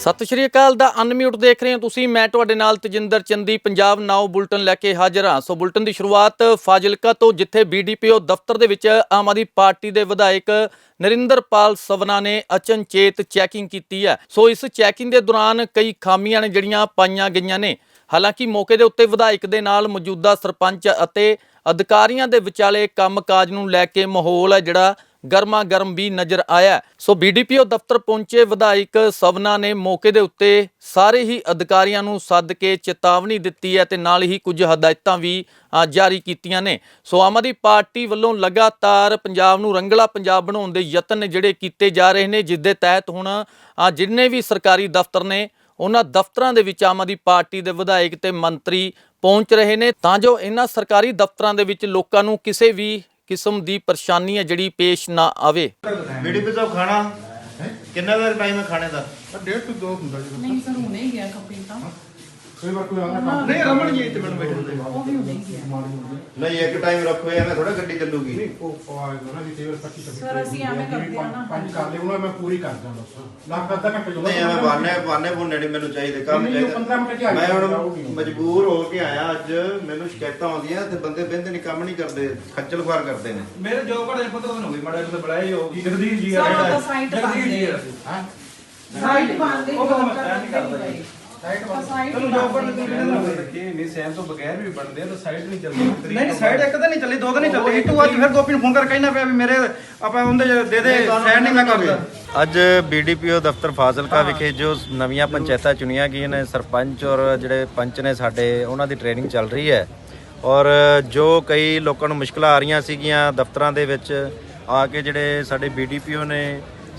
ਸਤਿ ਸ਼੍ਰੀ ਅਕਾਲ ਦਾ ਅਨਮਿਊਟ ਦੇਖ ਰਹੇ ਹੋ ਤੁਸੀਂ। ਮੈਂ ਤੁਹਾਡੇ ਨਾਲ ਤਜਿੰਦਰ ਚੰਦੀ, ਪੰਜਾਬ ਨਾਓ ਬੁਲਟਨ ਲੈ ਕੇ ਹਾਜ਼ਰ ਹਾਂ। ਸੋ ਬੁਲਟਨ ਦੀ ਸ਼ੁਰੂਆਤ ਫਾਜ਼ਿਲਕਾ ਤੋਂ, ਜਿੱਥੇ ਬੀਡੀਪੀਓ ਦਫ਼ਤਰ ਦੇ ਵਿੱਚ ਆਮ ਆਦਮੀ ਪਾਰਟੀ ਦੇ ਵਿਧਾਇਕ ਨਰਿੰਦਰਪਾਲ ਸਵਨਾ ਨੇ ਅਚਨਚੇਤ ਚੈਕਿੰਗ ਕੀਤੀ ਹੈ। ਸੋ ਇਸ ਚੈਕਿੰਗ ਦੇ ਦੌਰਾਨ ਕਈ ਖਾਮੀਆਂ ਨੇ ਜਿਹੜੀਆਂ ਪਾਈਆਂ ਗਈਆਂ ਨੇ। ਹਾਲਾਂਕਿ ਮੌਕੇ ਦੇ ਉੱਤੇ ਵਿਧਾਇਕ ਦੇ ਨਾਲ ਮੌਜੂਦਾ ਸਰਪੰਚ ਅਤੇ ਅਧਿਕਾਰੀਆਂ ਦੇ ਵਿਚਾਲੇ ਕੰਮਕਾਜ ਨੂੰ ਲੈ ਕੇ ਮਾਹੌਲ ਹੈ ਜਿਹੜਾ ਗਰਮਾ ਗਰਮ ਵੀ ਨਜ਼ਰ ਆਇਆ ਹੈ। ਸੋ ਬੀਡੀਪੀਓ ਦਫ਼ਤਰ ਪਹੁੰਚੇ। ਵਿਧਾਇਕ ਸਵਨਾ ਨੇ ਮੌਕੇ ਦੇ ਉੱਤੇ ਸਾਰੇ ਹੀ ਅਧਿਕਾਰੀਆਂ ਨੂੰ ਸੱਦ ਕੇ ਚੇਤਾਵਨੀ ਦਿੱਤੀ ਹੈ ਤੇ ਨਾਲ ਹੀ ਕੁਝ ਹਦਾਇਤਾਂ ਵੀ ਜਾਰੀ ਕੀਤੀਆਂ ਨੇ। ਸੋ ਆਮ ਆਦਮੀ ਪਾਰਟੀ ਵੱਲੋਂ ਲਗਾਤਾਰ ਪੰਜਾਬ ਨੂੰ ਰੰਗਲਾ ਪੰਜਾਬ ਬਣਾਉਣ ਦੇ ਯਤਨ ਨੇ ਜਿਹੜੇ ਕੀਤੇ ਜਾ ਰਹੇ ਨੇ, ਜਿਸ ਦੇ ਤਹਿਤ ਹੁਣ ਜਿੰਨੇ ਵੀ ਸਰਕਾਰੀ ਦਫ਼ਤਰ ਨੇ, ਉਹਨਾਂ ਦਫ਼ਤਰਾਂ ਦੇ ਵਿੱਚ ਆਮ ਆਦਮੀ ਪਾਰਟੀ ਦੇ ਵਿਧਾਇਕ ਤੇ ਮੰਤਰੀ ਪਹੁੰਚ ਰਹੇ ਨੇ। ਤਾਂ ਜੋ ਇਹਨਾਂ ਸਰਕਾਰੀ ਦਫ਼ਤਰਾਂ ਦੇ ਵਿੱਚ ਲੋਕਾਂ ਨੂੰ ਕਿਸੇ ਵੀ ਕਿਸਮ ਦੀ ਪਰੇਸ਼ਾਨੀ ਹੈ ਜਿਹੜੀ ਪੇਸ਼ ਨਾ ਆਵੇ। ਬੀੜੀ ਪੀ ਸਾਹਿਬ ਖਾਣਾ। ਕਿੰਨਾ ਦਾ ਟਾਈਮ ਹੈ ਖਾਣੇ ਦਾ? ਡੇਢ ਤੋਂ ਦੋ ਹੁੰਦਾ ਜੀ ਨਹੀਂ ਸਰ ਹੁਣੇ ਹੀ ਗਿਆ ਕੰਪਨੀ ਤਾਂ। ਕਈ ਵਾਰ ਕੋਈ ਆਉਂਦਾ ਕੰਮ ਨਹੀਂ ਰਮਨ ਜੀ ਇੱਥੇ ਮੈਨੂੰ ਬੈਠੇ। ਉਹ ਵੀ ਹੀ ਹੁੰਦੀ। ਨਹੀਂ ਇੱਕ ਟਾਈਮ ਰੱਖੋ ਐਵੇਂ ਥੋੜਾ ਗੱਡੀ ਚੱਲੂਗੀ। ਨਹੀਂ ਉਹ ਆਏਗਾ ਨਾ ਜੀ ਕਈ ਵਾਰ 25 26 Sir, ਅਸੀਂ ਐਵੇਂ ਕਰਦੇ ਆ ਨਾ। ਪੰਜ ਕਰ ਲਿਓ ਉਹਨਾਂ ਮੈਂ ਪੂਰੀ ਕਰ ਦਾਂ ਬਸ। ਲੱਖ ਅੱਧਾ ਘੰਟੇ ਜੋ ਨਹੀਂ ਐਵੇਂ ਬਾਨੇ ਬਾਨੇ ਬੁੰਨੇ ਨਹੀਂ ਮੈਨੂੰ ਚਾਹੀਦੇ ਕੰਮ ਨਹੀਂ, ਉਹ ਚਾਹੀਦਾ। 15 ਮਿੰਟ ਚ ਆ ਮੈਂ ਹੁਣ ਮਜਬੂਰ ਹੋ ਕੇ ਆਇਆ ਅੱਜ ਮੈਨੂੰ ਸ਼ਿਕਾਇਤਾਂ ਆਉਂਦੀਆਂ ਤੇ ਬੰਦੇ ਬਿੰਦ ਨਹੀਂ ਕੰਮ ਨਹੀਂ ਕਰਦੇ ਖੱਜਲ ਖੁਆਰ ਕਰਦੇ ਨੇ। ਮੇਰੇ ਜੋ ਘੜੇ 15 ਦਿਨ ਹੋ ਗਏ ਮਾੜਾ ਜਿਹਾ ਬੁਲਾਏ ਹੋ ਜਗਦੀਸ਼ ਜੀ ਆ ਜਗਦੀਸ਼ ਜੀ ਆ ਬੰਦ ਹਾਂ। ਸਾਈਡ ਬੰਦੇ ਉਹ ਮੈਂ ਨਹੀਂ ਕਰਦਾ। ਸਾਈਡ ਬੰਦ ਸਾਈਡ ਚਲੋ ਜੋ ਘੜੇ ਤੇ ਕਿਹਨੇ ਨਾ ਰੱਖੀ ਨਹੀਂ ਸੈਨ ਤੋਂ ਬਗੈਰ ਵੀ ਬਣਦੇ ਆ ਤਾਂ ਸਾਈਡ ਨਹੀਂ ਚੱਲਦੀ ਨਹੀਂ ਨਹੀਂ ਸਾਈਡ ਇੱਕ ਤਾਂ ਨਹੀਂ ਚੱਲੀ ਦੋ ਤਾਂ ਨਹੀਂ ਚੱਲੀ। ਇੱਕ ਵਾਰ ਫਿਰ ਗੋਪੀ ਨੂੰ ਫੋਨ ਕਰਕੇ ਕਹਿਣਾ ਪਿਆ ਵੀ ਮੇਰੇ ਆਪਾਂ ਉਹਦੇ ਦੇ ਦੇ ਸਾਈਡ ਨਹੀਂ ਮੈਂ ਕਰਦਾ। ਅੱਜ ਬੀਡੀਪੀਓ ਦਫ਼ਤਰ ਫਾਜ਼ਿਲਕਾ ਵਿਖੇ ਜੋ ਨਵੀਆਂ ਪੰਚਾਇਤਾਂ ਚੁਣੀਆਂ ਗਈਆਂ ਨੇ ਸਰਪੰਚ ਔਰ ਜਿਹੜੇ ਪੰਚ ਨੇ ਸਾਡੇ ਉਹਨਾਂ ਦੀ ਟ੍ਰੇਨਿੰਗ ਚੱਲ ਰਹੀ ਹੈ। ਔਰ ਜੋ ਕਈ ਲੋਕਾਂ ਨੂੰ ਮੁਸ਼ਕਲਾਂ ਆ ਰਹੀਆਂ ਸੀਗੀਆਂ ਦਫ਼ਤਰਾਂ ਦੇ ਵਿੱਚ ਆ ਕੇ ਜਿਹੜੇ ਸਾਡੇ ਬੀਡੀਪੀਓ ਨੇ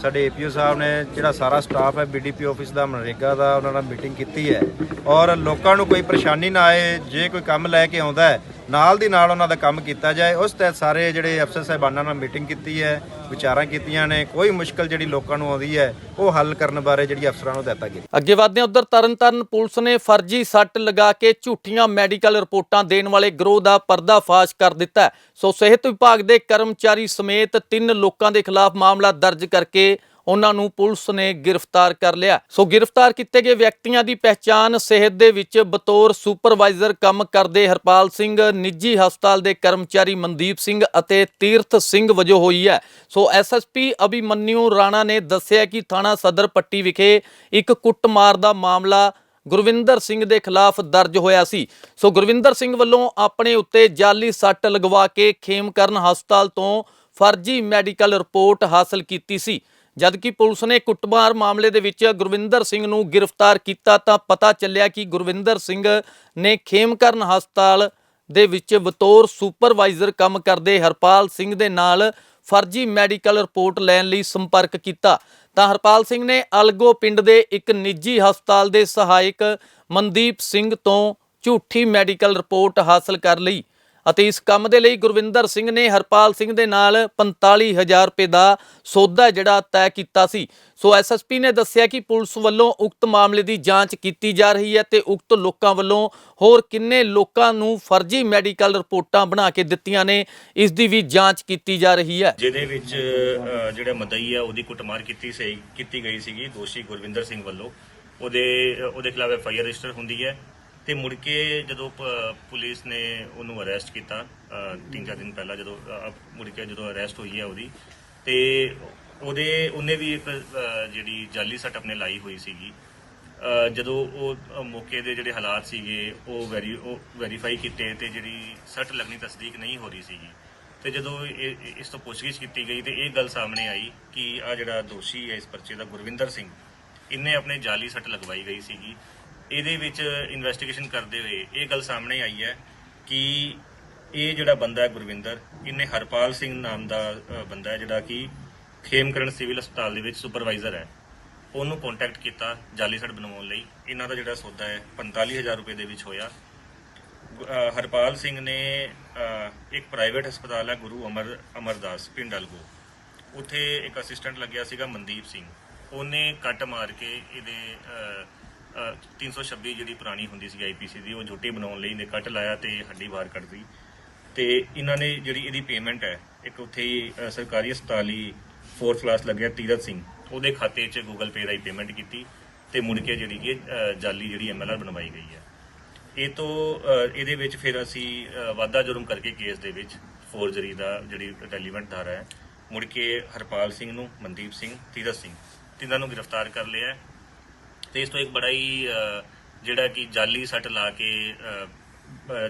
ਸਾਡੇ ਏਪੀਓ ਸਾਹਿਬ ਨੇ ਜਿਹੜਾ ਸਾਰਾ ਸਟਾਫ ਹੈ ਬੀਡੀਪੀ ਆਫਿਸ ਦਾ, ਮਨਰੇਗਾ ਦਾ, ਉਹਨਾਂ ਨਾਲ ਮੀਟਿੰਗ ਕੀਤੀ ਹੈ। ਔਰ ਲੋਕਾਂ ਨੂੰ ਕੋਈ ਪਰੇਸ਼ਾਨੀ ਨਾ ਆਏ, ਜੇ ਕੋਈ ਕੰਮ ਲੈ ਕੇ ਆਉਂਦਾ ਹੈ ਨਾਲ ਦੀ ਨਾਲ ਉਹਨਾਂ ਦਾ ਕੰਮ ਕੀਤਾ ਜਾਏ, ਉਸ ਤਹਿਤ ਸਾਰੇ ਜਿਹੜੇ ਅਫਸਰ ਸਾਹਿਬਾਨਾਂ ਨਾਲ ਮੀਟਿੰਗ ਕੀਤੀ ਹੈ, ਵਿਚਾਰਾਂ ਕੀਤੀਆਂ ਨੇ, ਕੋਈ ਮੁਸ਼ਕਲ ਜਿਹੜੀ ਲੋਕਾਂ ਨੂੰ ਆਉਂਦੀ ਹੈ, ਉਹ ਹੱਲ ਕਰਨ ਬਾਰੇ ਜਿਹੜੀ ਅਫਸਰਾਂ ਨੂੰ ਦਿੱਤਾ ਗਿਆ। ਅੱਗੇ ਵਧਦੇ ਹਾਂ, ਉਧਰ ਤਰਨਤਾਰਨ ਪੁਲਿਸ ਨੇ ਫਰਜ਼ੀ ਸੱਟ ਲਗਾ ਕੇ ਝੂਠੀਆਂ ਮੈਡੀਕਲ ਰਿਪੋਰਟਾਂ ਦੇਣ ਵਾਲੇ ਗਰੋਹ ਦਾ ਪਰਦਾਫਾਸ਼ ਕਰ ਦਿੱਤਾ ਸੋ ਸਿਹਤ ਵਿਭਾਗ ਦੇ ਕਰਮਚਾਰੀ ਸਮੇਤ ਤਿੰਨ ਲੋਕਾਂ ਦੇ ਖਿਲਾਫ ਮਾਮਲਾ ਦਰਜ ਕਰਕੇ ਉਹਨਾਂ ਨੂੰ ਪੁਲਿਸ ਨੇ ਗ੍ਰਿਫਤਾਰ ਕਰ ਲਿਆ। ਸੋ ਗ੍ਰਿਫਤਾਰ ਕੀਤੇ ਗਏ ਵਿਅਕਤੀਆਂ ਦੀ ਪਹਿਚਾਣ ਸਿਹਤ ਦੇ ਵਿੱਚ ਬਤੌਰ ਸੁਪਰਵਾਈਜ਼ਰ ਕੰਮ ਕਰਦੇ ਹਰਪਾਲ ਸਿੰਘ, ਨਿੱਜੀ ਹਸਪਤਾਲ ਦੇ ਕਰਮਚਾਰੀ ਮਨਦੀਪ ਸਿੰਘ ਅਤੇ ਤੀਰਥ ਸਿੰਘ ਵਜੋਂ ਹੋਈ ਹੈ। ਸੋ ਐਸਐਸਪੀ ਅਭਿਮਨਿਊ ਰਾਣਾ ਨੇ ਦੱਸਿਆ ਕਿ ਥਾਣਾ ਸਦਰ ਪੱਟੀ ਵਿਖੇ ਇੱਕ ਕੁੱਟਮਾਰ ਦਾ ਮਾਮਲਾ ਗੁਰਵਿੰਦਰ ਸਿੰਘ ਦੇ ਖਿਲਾਫ ਦਰਜ ਹੋਇਆ ਸੀ। ਸੋ ਗੁਰਵਿੰਦਰ ਸਿੰਘ ਵੱਲੋਂ ਆਪਣੇ ਉੱਤੇ ਜਾਲੀ ਸੱਟ ਲਗਵਾ ਕੇ ਖੇਮਕਰਨ ਹਸਪਤਾਲ ਤੋਂ ਫਰਜ਼ੀ ਮੈਡੀਕਲ ਰਿਪੋਰਟ ਹਾਸਲ ਕੀਤੀ ਸੀ। ਜਦਕਿ ਪੁਲਿਸ ਨੇ ਕੁੱਟਮਾਰ ਮਾਮਲੇ ਦੇ ਵਿੱਚ ਗੁਰਵਿੰਦਰ ਸਿੰਘ ਨੂੰ ਗ੍ਰਿਫਤਾਰ ਕੀਤਾ ਤਾਂ ਪਤਾ ਚੱਲਿਆ ਕਿ ਗੁਰਵਿੰਦਰ ਸਿੰਘ ਨੇ ਖੇਮਕਰਨ ਹਸਪਤਾਲ ਦੇ ਵਿੱਚ ਬਤੌਰ ਸੁਪਰਵਾਈਜ਼ਰ ਕੰਮ ਕਰਦੇ ਹਰਪਾਲ ਸਿੰਘ ਦੇ ਨਾਲ ਫਰਜ਼ੀ ਮੈਡੀਕਲ ਰਿਪੋਰਟ ਲੈਣ ਲਈ ਸੰਪਰਕ ਕੀਤਾ। ਤਾਂ ਹਰਪਾਲ ਸਿੰਘ ਨੇ ਅਲਗੋ ਪਿੰਡ ਦੇ ਇੱਕ ਨਿੱਜੀ ਹਸਪਤਾਲ ਦੇ ਸਹਾਇਕ ਮਨਦੀਪ ਸਿੰਘ ਤੋਂ ਝੂਠੀ ਮੈਡੀਕਲ ਰਿਪੋਰਟ ਹਾਸਲ ਕਰ ਲਈ। ਅਤੇ ਇਸ ਕੰਮ ਦੇ ਲਈ ਗੁਰਵਿੰਦਰ ਸਿੰਘ ਨੇ ਹਰਪਾਲ ਸਿੰਘ ਦੇ ਨਾਲ 45000 ਰੁਪਏ ਦਾ ਸੌਦਾ ਜਿਹੜਾ ਤੈਅ ਕੀਤਾ ਸੀ। ਸੋ ਐਸਐਸਪੀ ਨੇ ਦੱਸਿਆ ਕਿ ਪੁਲਿਸ ਵੱਲੋਂ ਉਕਤ ਮਾਮਲੇ ਦੀ ਜਾਂਚ ਕੀਤੀ ਜਾ ਰਹੀ ਹੈ ਤੇ ਉਕਤ ਲੋਕਾਂ ਵੱਲੋਂ ਹੋਰ ਕਿੰਨੇ ਲੋਕਾਂ ਨੂੰ ਫਰਜ਼ੀ ਮੈਡੀਕਲ ਰਿਪੋਰਟਾਂ ਬਣਾ ਕੇ ਦਿੱਤੀਆਂ ਨੇ, ਇਸ ਦੀ ਵੀ ਜਾਂਚ ਕੀਤੀ ਜਾ ਰਹੀ ਹੈ। ਜਿਹਦੇ ਵਿੱਚ ਜਿਹੜਾ ਮਦਈ ਹੈ ਉਹਦੀ ਕੁੱਟਮਾਰ ਕੀਤੀ ਸੀ, ਕੀਤੀ ਗਈ ਸੀਗੀ, ਦੋਸ਼ੀ ਗੁਰਵਿੰਦਰ ਸਿੰਘ ਵੱਲੋਂ। ਉਹਦੇ ਉਹਦੇ ਖਿਲਾਫ ਐਫ ਆਈ ਆਰ ਰਜਿਸਟਰ ਹੁੰਦੀ ਹੈ। ਤੇ ਮੁੜ ਕੇ ਜਦੋਂ ਪ- ਪੁਲਿਸ ਨੇ ਉਹਨੂੰ ਅਰੈਸਟ ਕੀਤਾ ਅ, ਤਿੰਨ ਚਾਰ ਦਿਨ ਪਹਿਲਾਂ ਜਦੋਂ ਅ, ਮੁੜ ਕੇ ਜਦੋਂ ਅਰੈਸਟ ਹੋਈ ਹੈ ਉਹਦੀ ਤੇ ਉਹਦੇ ਉਹਨੇ ਵੀ ਇੱਕ ਅ, ਜਿਹੜੀ ਜਾਲੀ ਸੱਟ ਆਪਣੇ ਲਾਈ ਹੋਈ ਸੀਗੀ। ਅ, ਜਦੋਂ ਉਹ ਅ, ਮੌਕੇ ਦੇ ਜਿਹੜੇ ਹਾਲਾਤ ਸੀਗੇ ਉਹ ਵੈਰੀ ਉਹ ਵੈਰੀਫਾਈ ਕੀਤੇ ਤੇ ਜਿਹੜੀ ਸੱਟ ਲੱਗਣੀ ਤਸਦੀਕ ਨਹੀਂ ਹੋ ਰਹੀ ਸੀਗੀ। ਤੇ ਜਦੋਂ ਇਹ- ਇਹ- ਇਸ ਤੋਂ ਪੁੱਛਗਿੱਛ ਕੀਤੀ ਗਈ ਤੇ ਇਹ ਗੱਲ ਸਾਹਮਣੇ ਆਈ ਕਿ ਆ ਜਿਹੜਾ ਦੋਸ਼ੀ ਹੈ ਇਸ ਪਰਚੇ ਦਾ ਗੁਰਵਿੰਦਰ ਸਿੰਘ ਇਹਨੇ ਆਪਣੇ ਜਾਲੀ ਸੱਟ ਲਗਵਾਈ ਗਈ ਸੀਗੀ। ਇਹਦੇ ਵਿੱਚ ਇਨਵੈਸਟੀਗੇਸ਼ਨ ਕਰਦੇ ਹੋਏ ਇਹ ਗੱਲ ਸਾਹਮਣੇ ਆਈ ਹੈ ਕਿ ਇਹ ਜਿਹੜਾ ਬੰਦਾ ਹੈ ਗੁਰਵਿੰਦਰ ਇਹਨੇ ਹਰਪਾਲ ਸਿੰਘ ਨਾਮ ਦਾ ਬੰਦਾ ਹੈ ਜਿਹੜਾ ਕਿ ਖੇਮਕਰਨ ਸਿਵਲ ਹਸਪਤਾਲ ਦੇ ਵਿੱਚ ਸੁਪਰਵਾਈਜ਼ਰ ਹੈ। ਉਹਨੂੰ ਕੰਟੈਕਟ ਕੀਤਾ ਜਾਲੀ ਸੱਟ ਬਣਾਉਣ ਲਈ। ਇਹਨਾਂ ਦਾ ਜਿਹੜਾ ਸੌਦਾ ਹੈ 45000 ਰੁਪਏ ਦੇ ਵਿੱਚ ਹੋਇਆ। ਅ, ਹਰਪਾਲ ਸਿੰਘ ਨੇ ਇੱਕ ਪ੍ਰਾਈਵੇਟ ਹਸਪਤਾਲ ਹੈ ਗੁਰੂ ਅਮਰ ਅਮਰਦਾਸ ਪਿੰਡ ਅਲਗੋ। ਉੱਥੇ ਇੱਕ ਅਸਿਸਟੈਂਟ ਲੱਗਿਆ ਸੀਗਾ ਮਨਦੀਪ ਸਿੰਘ। ਉਹਨੇ ਕੱਟ ਮਾਰ ਕੇ ਇਹਦੇ 326 ਜਿਹੜੀ ਪੁਰਾਣੀ ਹੁੰਦੀ ਸੀ ਆਈਪੀਸੀ ਦੀ ਉਹ ਝੂਟੀ ਬਣਾਉਣ ਲਈ ਨੇ ਕੱਟ ਲਾਇਆ ਤੇ ਹੱਡੀ ਬਾਹਰ ਕੱਢਦੀ ਤੇ ਇਹਨਾਂ ਨੇ ਜਿਹੜੀ ਇਹਦੀ ਪੇਮੈਂਟ ਹੈ ਇੱਕ ਉੱਥੇ ਹੀ ਸਰਕਾਰੀ ਹਸਪਤਾਲ ਹੀ ਫੋਰਥ ਕਲਾਸ ਲੱਗਿਆ ਤੀਰਤ ਸਿੰਘ ਉਹਦੇ ਖਾਤੇ 'ਚ ਗੂਗਲ ਪੇ ਰਾਹੀਂ ਪੇਮੈਂਟ ਕੀਤੀ ਤੇ ਮੁੜ ਕੇ ਜਿਹੜੀ ਕਿ ਜਾਲੀ ਜਿਹੜੀ ਐਮਐਲਆਰ ਬਣਵਾਈ ਗਈ ਹੈ। ਇਹ ਤੋਂ ਇਹਦੇ ਵਿੱਚ ਫਿਰ ਅਸੀਂ ਅ, ਵਾਧਾ ਜੁਰਮ ਕਰਕੇ ਕੇਸ ਦੇ ਵਿੱਚ ਫੋਰਜਰੀ ਦਾ ਜਿਹੜੀ ਰੈਲੀਵੈਂਟ ਧਾਰਾ ਹੈ ਮੁੜ ਕੇ ਹਰਪਾਲ ਸਿੰਘ ਨੂੰ ਮਨਦੀਪ ਸਿੰਘ ਤੀਰਥ ਸਿੰਘ ਤਿੰਨਾਂ ਨੂੰ ਗ੍ਰਿਫਤਾਰ ਕਰ ਲਿਆ ਹੈ ਤੇ ਇਸ ਤੋਂ ਇੱਕ ਬੜਾ ਹੀ ਜਿਹੜਾ ਕਿ ਜਾਲੀ ਸੱਟ ਲਾ ਕੇ ਅ, ਅ,